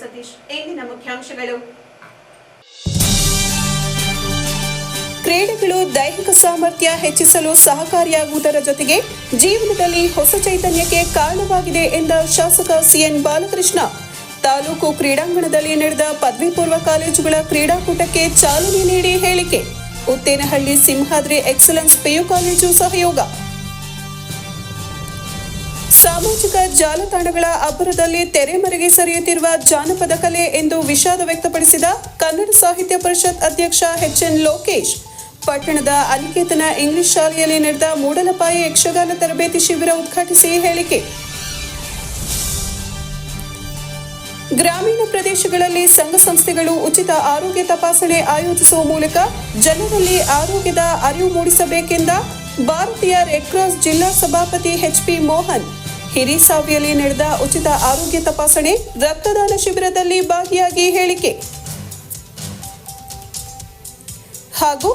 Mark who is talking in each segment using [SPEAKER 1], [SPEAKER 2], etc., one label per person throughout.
[SPEAKER 1] ಸತೀಶ್, ಇಂದಿನ ಮುಖ್ಯಾಂಶಗಳು. ಕ್ರೀಡೆಗಳು ದೈಹಿಕ ಸಾಮರ್ಥ್ಯ ಹೆಚ್ಚಿಸಲು ಸಹಕಾರಿಯಾಗುವುದರ ಜೊತೆಗೆ ಜೀವನದಲ್ಲಿ ಹೊಸ ಚೈತನ್ಯಕ್ಕೆ ಕಾರಣವಾಗಿದೆ ಎಂದ ಶಾಸಕ ಸಿಎನ್ ಬಾಲಕೃಷ್ಣ. ತಾಲೂಕು ಕ್ರೀಡಾಂಗಣದಲ್ಲಿ ನಡೆದ ಪದವಿ ಪೂರ್ವ ಕಾಲೇಜುಗಳ ಕ್ರೀಡಾಕೂಟಕ್ಕೆ ಚಾಲನೆ ನೀಡಿ ಹೇಳಿಕೆ. Uttenahalli Simhadri excellence PU college ಸಹಯೋಗ. ಸಾಮಾಜಿಕ ಜಾಲತಾಣಗಳ ಅಬ್ಬರದಲ್ಲಿ ತೆರೆಮರೆಗೆ ಸರಿಯುತ್ತಿರುವ ಜಾನಪದ ಕಲೆ ಎಂದು ವಿಷಾದ ವ್ಯಕ್ತಪಡಿಸಿದ ಕನ್ನಡ ಸಾಹಿತ್ಯ ಪರಿಷತ್ ಅಧ್ಯಕ್ಷ ಎಚ್ಎನ್ ಲೋಕೇಶ್. ಪಟ್ಟಣದ ಅನಿಕೇತನ ಇಂಗ್ಲಿಷ್ ಶಾಲೆಯಲ್ಲಿ ನಡೆದ ಮೂಡಲಪಾಯಿ ಯಕ್ಷಗಾನ ತರಬೇತಿ ಶಿಬಿರ ಉದ್ಘಾಟಿಸಿ ಹೇಳಿಕೆ. ಗ್ರಾಮೀಣ ಪ್ರದೇಶಗಳಲ್ಲಿ ಸಂಘ ಸಂಸ್ಥೆಗಳು ಉಚಿತ ಆರೋಗ್ಯ ತಪಾಸಣೆ ಆಯೋಜಿಸುವ ಮೂಲಕ ಜನರಲ್ಲಿ ಆರೋಗ್ಯದ ಅರಿವು ಮೂಡಿಸಬೇಕೆಂದ ಭಾರತೀಯ ರೆಡ್ ಕ್ರಾಸ್ ಜಿಲ್ಲಾ ಸಭಾಪತಿ ಎಚ್ಪಿ ಮೋಹನ್ ಹಿರಿಸಾವಿಯಲ್ಲಿ ನಡೆದ ಉಚಿತ ಆರೋಗ್ಯ ತಪಾಸಣೆ ರಕ್ತದಾನ ಶಿಬಿರದಲ್ಲಿ ಭಾಗಿಯಾಗಿ ಹೇಳಿಕೆ. ಹಾಗೂ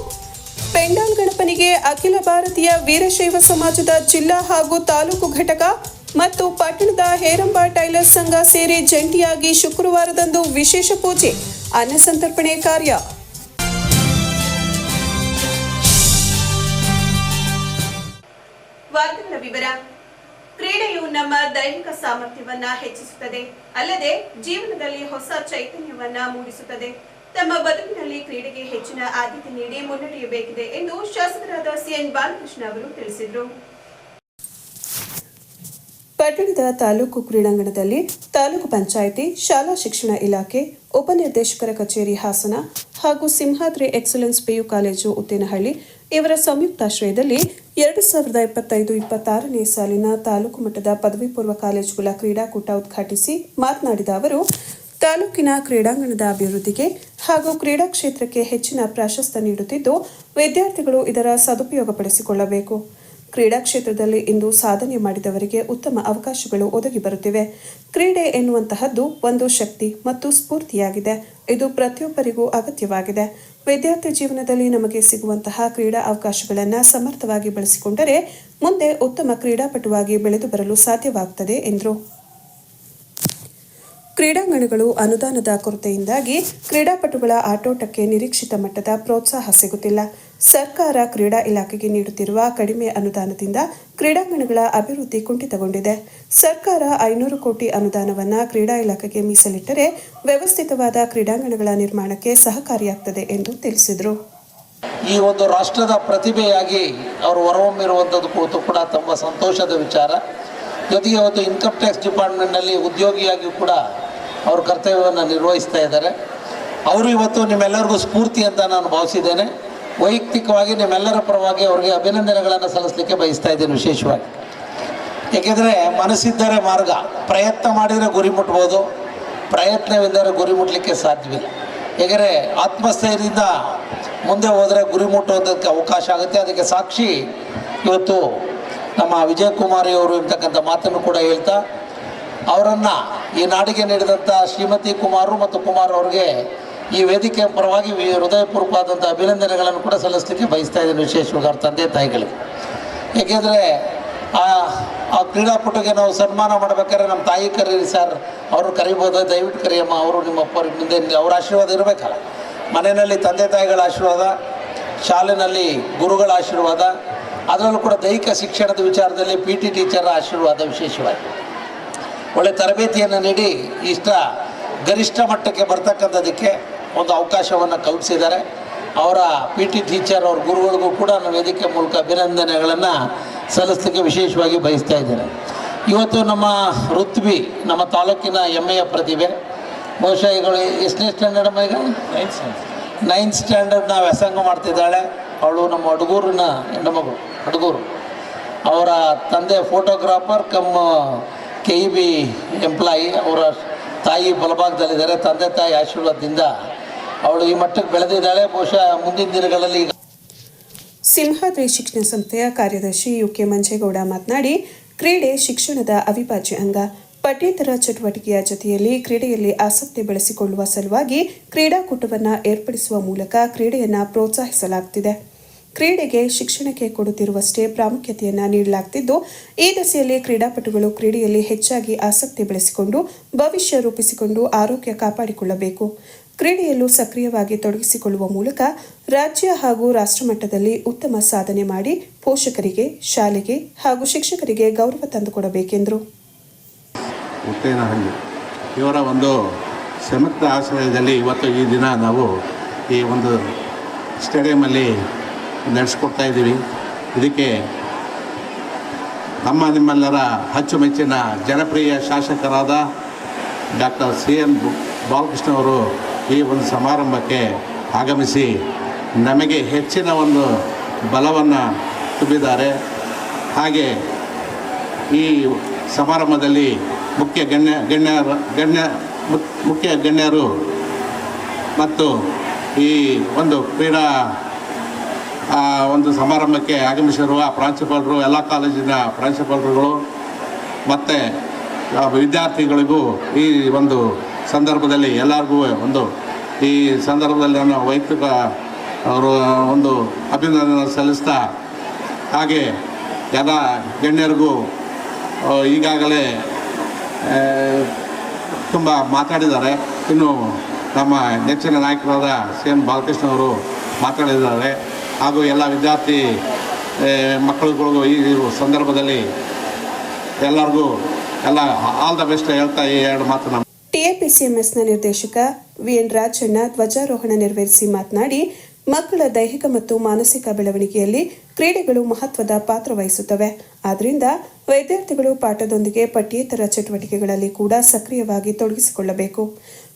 [SPEAKER 1] ಪೆಂಡಾಲ್ ಗಣಪನಿಗೆ ಅಖಿಲ ಭಾರತೀಯ ವೀರಶೈವ ಸಮಾಜದ ಜಿಲ್ಲಾ ಹಾಗೂ ತಾಲೂಕು ಘಟಕ ಮತ್ತು ಪಟ್ಟಣದ ಹೇರಂಬ ಟೈಲರ್ ಸಂಘ ಸೇರಿ ಜಂಟಿಯಾಗಿ ಶುಕ್ರವಾರದಂದು ವಿಶೇಷ ಪೂಜೆ ಅನ್ನಸಂತರ್ಪಣೆ ಕಾರ್ಯ. ವಿವರ ಕ್ರೀಡೆಯು ನಮ್ಮ ದೈಹಿಕ ಸಾಮರ್ಥ್ಯವನ್ನ ಹೆಚ್ಚಿಸುತ್ತದೆ. ಅಲ್ಲದೆ ಜೀವನದಲ್ಲಿ ಹೊಸ ಚೈತನ್ಯವನ್ನ ಮೂಡಿಸುತ್ತದೆ. ತಮ್ಮ ಬದುಕಿನಲ್ಲಿ ಕ್ರೀಡೆಗೆ ಹೆಚ್ಚಿನ ಆದ್ಯತೆ ನೀಡಿ ಮುನ್ನಡೆಯಬೇಕಿದೆ ಎಂದು ಶಾಸಕರಾದ ಸಿಎನ್ ಬಾಲಕೃಷ್ಣ ಅವರು ತಿಳಿಸಿದರು. ಪಟ್ಟಣದ ತಾಲೂಕು ಕ್ರೀಡಾಂಗಣದಲ್ಲಿ ತಾಲೂಕು ಪಂಚಾಯಿತಿ, ಶಾಲಾ ಶಿಕ್ಷಣ ಇಲಾಖೆ ಉಪನಿರ್ದೇಶಕರ ಕಚೇರಿ ಹಾಸನ ಹಾಗೂ Simhadri excellence PU college Uttenahalli ಇವರ ಸಂಯುಕ್ತಾಶ್ರಯದಲ್ಲಿ ಎರಡು ಸಾವಿರದ ಇಪ್ಪತ್ತೈದು ಇಪ್ಪತ್ತಾರನೇ ಸಾಲಿನ ತಾಲೂಕು ಮಟ್ಟದ ಪದವಿ ಪೂರ್ವ ಕಾಲೇಜುಗಳ ಕ್ರೀಡಾಕೂಟ ಉದ್ಘಾಟಿಸಿ ಮಾತನಾಡಿದ ಅವರು, ತಾಲೂಕಿನ ಕ್ರೀಡಾಂಗಣದ ಅಭಿವೃದ್ಧಿಗೆ ಹಾಗೂ ಕ್ರೀಡಾ ಕ್ಷೇತ್ರಕ್ಕೆ ಹೆಚ್ಚಿನ ಪ್ರಾಶಸ್ತ್ಯ ನೀಡುತ್ತಿದ್ದು, ವಿದ್ಯಾರ್ಥಿಗಳು ಇದರ ಸದುಪಯೋಗಪಡಿಸಿಕೊಳ್ಳಬೇಕು. ಕ್ರೀಡಾ ಕ್ಷೇತ್ರದಲ್ಲಿ ಇಂದು ಸಾಧನೆ ಮಾಡಿದವರಿಗೆ ಉತ್ತಮ ಅವಕಾಶಗಳು ಒದಗಿ ಬರುತ್ತಿವೆ. ಕ್ರೀಡೆ ಎನ್ನುವಂತಹದ್ದು ಒಂದು ಶಕ್ತಿ ಮತ್ತು ಸ್ಫೂರ್ತಿಯಾಗಿದೆ. ಇದು ಪ್ರತಿಯೊಬ್ಬರಿಗೂ ಅಗತ್ಯವಾಗಿದೆ. ವಿದ್ಯಾರ್ಥಿ ಜೀವನದಲ್ಲಿ ನಮಗೆ ಸಿಗುವಂತಹ ಕ್ರೀಡಾ ಅವಕಾಶಗಳನ್ನು ಸಮರ್ಥವಾಗಿ ಬಳಸಿಕೊಂಡರೆ ಮುಂದೆ ಉತ್ತಮ ಕ್ರೀಡಾಪಟುವಾಗಿ ಬೆಳೆದು ಬರಲು ಸಾಧ್ಯವಾಗುತ್ತದೆ ಎಂದರು. ಕ್ರೀಡಾಂಗಣಗಳು ಅನುದಾನದ ಕೊರತೆಯಿಂದಾಗಿ ಕ್ರೀಡಾಪಟುಗಳ ಆಟೋಟಕ್ಕೆ ನಿರೀಕ್ಷಿತ ಮಟ್ಟದ ಪ್ರೋತ್ಸಾಹ ಸಿಗುತ್ತಿಲ್ಲ. ಸರ್ಕಾರ ಕ್ರೀಡಾ ಇಲಾಖೆಗೆ ನೀಡುತ್ತಿರುವ ಕಡಿಮೆ ಅನುದಾನದಿಂದ ಕ್ರೀಡಾಂಗಣಗಳ ಅಭಿವೃದ್ಧಿ ಕುಂಠಿತಗೊಂಡಿದೆ. ಸರ್ಕಾರ ಐನೂರು ಕೋಟಿ ಅನುದಾನವನ್ನು ಕ್ರೀಡಾ ಇಲಾಖೆಗೆ ಮೀಸಲಿಟ್ಟರೆ ವ್ಯವಸ್ಥಿತವಾದ ಕ್ರೀಡಾಂಗಣಗಳ ನಿರ್ಮಾಣಕ್ಕೆ ಸಹಕಾರಿಯಾಗ್ತದೆ ಎಂದು ತಿಳಿಸಿದರು.
[SPEAKER 2] ಈ ಒಂದು ರಾಷ್ಟ್ರದ ಪ್ರತಿಭೆಯಾಗಿ ಅವರು ಹೊರಹೊಮ್ಮಿರುವಂಥದ್ದು ಕುರಿತು ಕೂಡ ತುಂಬ ಸಂತೋಷದ ವಿಚಾರ. ಜೊತೆಗೆ ಒಂದು ಇನ್ಕಮ್ ಟ್ಯಾಕ್ಸ್ ಡಿಪಾರ್ಟ್ಮೆಂಟ್ನಲ್ಲಿ ಉದ್ಯೋಗಿಯಾಗಿ ಕೂಡ ಅವರು ಕರ್ತವ್ಯವನ್ನು ನಿರ್ವಹಿಸ್ತಾ ಇದ್ದಾರೆ. ಅವರು ಇವತ್ತು ನಿಮ್ಮೆಲ್ಲರಿಗೂ ಸ್ಫೂರ್ತಿ ಅಂತ ನಾನು ಭಾವಿಸಿದ್ದೇನೆ. ವೈಯಕ್ತಿಕವಾಗಿ ನಿಮ್ಮೆಲ್ಲರ ಪರವಾಗಿ ಅವರಿಗೆ ಅಭಿನಂದನೆಗಳನ್ನು ಸಲ್ಲಿಸಲಿಕ್ಕೆ ಬಯಸ್ತಾ ಇದ್ದೀನಿ ವಿಶೇಷವಾಗಿ. ಏಕೆಂದರೆ ಮನಸ್ಸಿದ್ದರೆ ಮಾರ್ಗ, ಪ್ರಯತ್ನ ಮಾಡಿದರೆ ಗುರಿ ಮುಟ್ಬೋದು, ಪ್ರಯತ್ನವಿದ್ದರೆ ಗುರಿ ಮುಟ್ಟಲಿಕ್ಕೆ ಸಾಧ್ಯವಿಲ್ಲ. ಏಕೆಂದರೆ ಆತ್ಮಸ್ಥೈರ್ಯದಿಂದ ಮುಂದೆ ಹೋದರೆ ಗುರಿ ಮುಟ್ಟುವುದಕ್ಕೆ ಅವಕಾಶ ಆಗುತ್ತೆ. ಅದಕ್ಕೆ ಸಾಕ್ಷಿ ಇವತ್ತು ನಮ್ಮ ವಿಜಯಕುಮಾರಿ ಅವರು ಇರ್ತಕ್ಕಂಥ ಮಾತನ್ನು ಕೂಡ ಹೇಳ್ತಾ, ಅವರನ್ನು ಈ ನಾಡಿಗೆ ನೀಡಿದಂಥ ಶ್ರೀಮತಿ ಕುಮಾರು ಮತ್ತು ಕುಮಾರ್ ಅವರಿಗೆ ಈ ವೇದಿಕೆಯ ಪರವಾಗಿ ಹೃದಯಪೂರ್ವಕವಾದಂಥ ಅಭಿನಂದನೆಗಳನ್ನು ಕೂಡ ಸಲ್ಲಿಸಲಿಕ್ಕೆ ಬಯಸ್ತಾ ಇದ್ದೀನಿ ವಿಶೇಷವಾಗಿ ಅವ್ರ ತಂದೆ ತಾಯಿಗಳಿಗೆ. ಏಕೆಂದರೆ ಆ ಆ ಕ್ರೀಡಾಪಟುಗೆ ನಾವು ಸನ್ಮಾನ ಮಾಡಬೇಕಾದ್ರೆ ನಮ್ಮ ತಾಯಿ ಕರೀರಿ ಸರ್, ಅವರು ಕರಿಬೋದು, ದಯವಿಟ್ಟು ಕರಿಯಮ್ಮ, ಅವರು ನಿಮ್ಮ ಮುಂದೆ ಅವರ ಆಶೀರ್ವಾದ ಇರಬೇಕಲ್ಲ. ಮನೆಯಲ್ಲಿ ತಂದೆ ತಾಯಿಗಳ ಆಶೀರ್ವಾದ ಶಾಲೆಯಲ್ಲಿ ಗುರುಗಳ ಆಶೀರ್ವಾದ, ಅದರಲ್ಲೂ ಕೂಡ ದೈಹಿಕ ಶಿಕ್ಷಣದ ವಿಚಾರದಲ್ಲಿ ಪಿ ಟಿ ಟೀಚರ್ ಆಶೀರ್ವಾದ ವಿಶೇಷವಾಗಿ. ಒಳ್ಳೆ ತರಬೇತಿಯನ್ನು ನೀಡಿ ಇಷ್ಟ ಗರಿಷ್ಠ ಮಟ್ಟಕ್ಕೆ ಬರ್ತಕ್ಕಂಥದ್ದಕ್ಕೆ ಒಂದು ಅವಕಾಶವನ್ನು ಕಲ್ಪಿಸಿದ್ದಾರೆ. ಅವರ ಪಿ ಟಿ ಟೀಚರ್ ಅವ್ರ ಗುರುಗಳಿಗೂ ಕೂಡ ನಾನು ವೇದಿಕೆ ಮೂಲಕ ಅಭಿನಂದನೆಗಳನ್ನು ಸಲ್ಲಿಸಲಿಕ್ಕೆ ವಿಶೇಷವಾಗಿ ಬಯಸ್ತಾ ಇದ್ದೇನೆ. ಇವತ್ತು ನಮ್ಮ ಋತ್ವಿ ನಮ್ಮ ತಾಲೂಕಿನ ಹೆಮ್ಮೆಯ ಪ್ರತಿಭೆ. ಬಹುಶಃ ಇವಳು ಎಷ್ಟನೇ ಸ್ಟ್ಯಾಂಡರ್ಡ್ ಅಮ್ಮ ಈಗ? ನೈನ್ತ್ ಸ್ಟ್ಯಾಂಡರ್ಡ್ನ ವ್ಯಾಸಂಗ ಮಾಡ್ತಿದ್ದಾಳೆ. ಅವಳು ನಮ್ಮ ಅಡಗೂರಿನ ಹೆಣ್ಣುಮಗಳು ಹುಡುಗೂರು ಅವರ ತಂದೆ photographer cum K E B employee ಅವರ ತಾಯಿ ಬಲಭಾಗದಲ್ಲಿದ್ದಾರೆ. ತಂದೆ ತಾಯಿ ಆಶೀರ್ವಾದದಿಂದ ಅವಳು ಈ ಮಟ್ಟಕ್ಕೆ ಬೆಳೆದಿದ್ದಾಳೆ, ಬಹುಶಃ ಮುಂದಿನ ದಿನಗಳಲ್ಲಿ
[SPEAKER 1] ಸಿಂಹಾದ್ರಿ ಶಿಕ್ಷಣ ಸಂಸ್ಥೆಯ ಕಾರ್ಯದರ್ಶಿ ಯುಕೆ ಮಂಜೇಗೌಡ ಮಾತನಾಡಿ, ಕ್ರೀಡೆ ಶಿಕ್ಷಣದ ಅವಿಭಾಜ್ಯ ಅಂಗ. ಪಠ್ಯೇತರ ಚಟುವಟಿಕೆಯ ಜೊತೆಯಲ್ಲಿ ಕ್ರೀಡೆಯಲ್ಲಿ ಆಸಕ್ತಿ ಬೆಳೆಸಿಕೊಳ್ಳುವ ಸಲುವಾಗಿ ಕ್ರೀಡಾಕೂಟವನ್ನು ಏರ್ಪಡಿಸುವ ಮೂಲಕ ಕ್ರೀಡೆಯನ್ನು ಪ್ರೋತ್ಸಾಹಿಸಲಾಗುತ್ತಿದೆ ಕ್ರೀಡೆಗೆ ಶಿಕ್ಷಣಕ್ಕೆ ಕೊಡುತ್ತಿರುವಷ್ಟೇ ಪ್ರಾಮುಖ್ಯತೆಯನ್ನು ನೀಡಲಾಗ್ತಿದ್ದು, ಈ ದಸೆಯಲ್ಲಿ ಕ್ರೀಡಾಪಟುಗಳು ಕ್ರೀಡೆಯಲ್ಲಿ ಹೆಚ್ಚಾಗಿ ಆಸಕ್ತಿ ಬೆಳೆಸಿಕೊಂಡು, ಭವಿಷ್ಯ ರೂಪಿಸಿಕೊಂಡು ಆರೋಗ್ಯ ಕಾಪಾಡಿಕೊಳ್ಳಬೇಕು. ಕ್ರೀಡೆಯಲ್ಲೂ ಸಕ್ರಿಯವಾಗಿ ತೊಡಗಿಸಿಕೊಳ್ಳುವ ಮೂಲಕ ರಾಜ್ಯ ಹಾಗೂ ರಾಷ್ಟ್ರಮಟ್ಟದಲ್ಲಿ ಉತ್ತಮ ಸಾಧನೆ ಮಾಡಿ ಪೋಷಕರಿಗೆ, ಶಾಲೆಗೆ ಹಾಗೂ ಶಿಕ್ಷಕರಿಗೆ ಗೌರವ ತಂದುಕೊಡಬೇಕೆಂದರು.
[SPEAKER 3] ಇವರ ಒಂದು ಸಂಯುಕ್ತ ಆಶ್ರಯದಲ್ಲಿ ಇವತ್ತು ಈ ದಿನ ನಾವು ಈ ಒಂದು ಸ್ಟೇಡಿಯಮಲ್ಲಿ ನಡೆಸ್ಕೊಡ್ತಾ ಇದ್ದೀವಿ. ಇದಕ್ಕೆ ನಮ್ಮ ನಿಮ್ಮೆಲ್ಲರ ಅಚ್ಚುಮೆಚ್ಚಿನ ಜನಪ್ರಿಯ ಶಾಸಕರಾದ ಡಾಕ್ಟರ್ ಸಿ ಎನ್ ಬಾಲಕೃಷ್ಣ ಅವರು ಈ ಒಂದು ಸಮಾರಂಭಕ್ಕೆ ಆಗಮಿಸಿ ನಮಗೆ ಹೆಚ್ಚಿನ ಒಂದು ಬಲವನ್ನು ತುಂಬಿದ್ದಾರೆ. ಹಾಗೆ ಈ ಸಮಾರಂಭದಲ್ಲಿ ಮುಖ್ಯ ಗಣ್ಯ ಗಣ್ಯ ಮುಕ್- ಮುಖ್ಯ ಗಣ್ಯರು ಮತ್ತು ಈ ಒಂದು ಕ್ರೀಡಾ ಒಂದು ಸಮಾರಂಭಕ್ಕೆ ಆಗಮಿಸಿರುವ ಪ್ರಾಂಶುಪಾಲರು, ಎಲ್ಲ ಕಾಲೇಜಿನ ಪ್ರಾಂಶುಪಾಲರುಗಳು, ಮತ್ತು ವಿದ್ಯಾರ್ಥಿಗಳಿಗೂ ಈ ಒಂದು ಸಂದರ್ಭದಲ್ಲಿ ಎಲ್ಲರಿಗೂ ಒಂದು, ಈ ಸಂದರ್ಭದಲ್ಲಿ ನಾನು ವೈಯಕ್ತಿಕ, ಅವರು ಒಂದು ಅಭಿನಂದನೆ ಸಲ್ಲಿಸ್ತಾ, ಹಾಗೆ ಎಲ್ಲ ಗಣ್ಯರಿಗೂ ಈಗಾಗಲೇ ತುಂಬ ಮಾತಾಡಿದ್ದಾರೆ. ಇನ್ನು ನಮ್ಮ ನೆಚ್ಚಿನ ನಾಯಕರಾದ ಸಿ ಎನ್ ಬಾಲಕೃಷ್ಣ ಅವರು ಮಾತಾಡಿದ್ದಾರೆ. ಹಾಗೂ ಎಲ್ಲ ವಿದ್ಯಾರ್ಥಿ ಮಕ್ಕಳುಗಳು ಮಕ್ಕಳುಗಳಿಗೂ ಈ ಸಂದರ್ಭದಲ್ಲಿ ಎಲ್ಲರಿಗೂ ಎಲ್ಲ ಆಲ್ ದ ಬೆಸ್ಟ್ ಹೇಳ್ತಾ ಈ ಎರಡು ಮಾತು
[SPEAKER 1] ಟಿಎಪಿಸಿಎಂಎಸ್ನ ನಿರ್ದೇಶಕ ವಿಎನ್ ರಾಜಣ್ಣ ಧ್ವಜಾರೋಹಣ ನೆರವೇರಿಸಿ ಮಾತನಾಡಿ, ಮಕ್ಕಳ ದೈಹಿಕ ಮತ್ತು ಮಾನಸಿಕ ಬೆಳವಣಿಗೆಯಲ್ಲಿ ಕ್ರೀಡೆಗಳು ಮಹತ್ವದ ಪಾತ್ರ ವಹಿಸುತ್ತವೆ. ಆದ್ದರಿಂದ ವಿದ್ಯಾರ್ಥಿಗಳು ಪಾಠದೊಂದಿಗೆ ಪಠ್ಯೇತರ ಚಟುವಟಿಕೆಗಳಲ್ಲಿ ಕೂಡ ಸಕ್ರಿಯವಾಗಿ ತೊಡಗಿಸಿಕೊಳ್ಳಬೇಕು.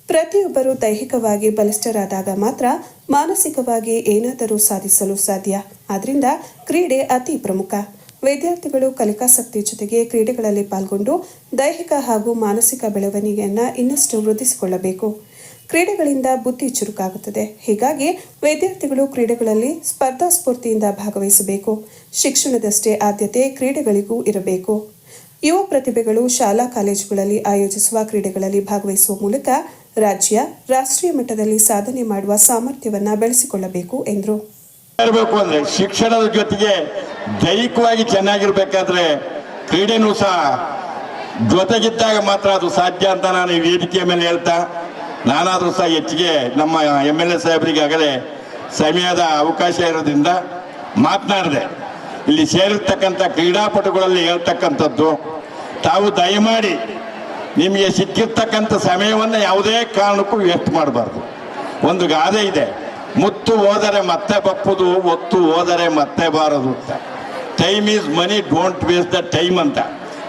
[SPEAKER 1] ಪ್ರತಿಯೊಬ್ಬರು ದೈಹಿಕವಾಗಿ ಬಲಿಷ್ಠರಾದಾಗ ಮಾತ್ರ ಮಾನಸಿಕವಾಗಿ ಏನಾದರೂ ಸಾಧಿಸಲು ಸಾಧ್ಯ. ಆದ್ದರಿಂದ ಕ್ರೀಡೆ ಅತಿ ಪ್ರಮುಖ. ವಿದ್ಯಾರ್ಥಿಗಳು ಕಲಿಕಾಸಕ್ತಿ ಜೊತೆಗೆ ಕ್ರೀಡೆಗಳಲ್ಲಿ ಪಾಲ್ಗೊಂಡು ದೈಹಿಕ ಹಾಗೂ ಮಾನಸಿಕ ಬೆಳವಣಿಗೆಯನ್ನು ಇನ್ನಷ್ಟು ವೃದ್ಧಿಸಿಕೊಳ್ಳಬೇಕು. ಕ್ರೀಡೆಗಳಿಂದ ಬುದ್ಧಿ ಚುರುಕಾಗುತ್ತದೆ. ಹೀಗಾಗಿ ವಿದ್ಯಾರ್ಥಿಗಳು ಕ್ರೀಡೆಗಳಲ್ಲಿ ಸ್ಪರ್ಧಾ ಸ್ಫೂರ್ತಿಯಿಂದ ಭಾಗವಹಿಸಬೇಕು. ಶಿಕ್ಷಣದಷ್ಟೇ ಆದ್ಯತೆ ಕ್ರೀಡೆಗಳಿಗೂ ಇರಬೇಕು. ಯುವ ಪ್ರತಿಭೆಗಳು ಶಾಲಾ ಕಾಲೇಜುಗಳಲ್ಲಿ ಆಯೋಜಿಸುವ ಕ್ರೀಡೆಗಳಲ್ಲಿ ಭಾಗವಹಿಸುವ ಮೂಲಕ ರಾಜ್ಯ ರಾಷ್ಟ್ರೀಯ ಮಟ್ಟದಲ್ಲಿ ಸಾಧನೆ ಮಾಡುವ ಸಾಮರ್ಥ್ಯವನ್ನು ಬೆಳೆಸಿಕೊಳ್ಳಬೇಕು, ಎಂದರು.
[SPEAKER 4] ಇರಬೇಕು ಅಂದ್ರೆ ಶಿಕ್ಷಣದ ಜೊತೆಗೆ ದೈಹಿಕವಾಗಿ ಚೆನ್ನಾಗಿರ್ಬೇಕಾದ್ರೆ ಕ್ರೀಡೆನೂ ಸಹ ಜೊತೆಗಿದ್ದಾಗ ಮಾತ್ರ ಅದು ಸಾಧ್ಯ ಅಂತ ನಾನು ಈ ವೇದಿಕೆಯ ಮೇಲೆ ಹೇಳ್ತಾ, ನಾನಾದರೂ ಸಹ ಹೆಚ್ಚಿಗೆ ನಮ್ಮ ಎಂ ಎಲ್ ಎ ಸಾಹೇಬರಿಗೆ ಆಗಲೇ ಸಮಯದ ಅವಕಾಶ ಇರೋದ್ರಿಂದ ಮಾತನಾಡಿದೆ. ಇಲ್ಲಿ ಸೇರಿರ್ತಕ್ಕಂಥ ಕ್ರೀಡಾಪಟುಗಳಲ್ಲಿ ಹೇಳ್ತಕ್ಕಂಥದ್ದು, ತಾವು ದಯಮಾಡಿ ನಿಮಗೆ ಸಿಕ್ಕಿರ್ತಕ್ಕಂಥ ಸಮಯವನ್ನು ಯಾವುದೇ ಕಾರಣಕ್ಕೂ ವ್ಯರ್ಥ ಮಾಡಬಾರ್ದು. ಒಂದು ಗಾದೆ ಇದೆ. ಮುತ್ತು ಹೋದರೆ ಮತ್ತೆ ಬಪ್ಪುದು, ಒತ್ತು ಹೋದರೆ ಮತ್ತೆ ಬಾರದು ಅಂತ. Time is money don't waste the time ಅಂತ.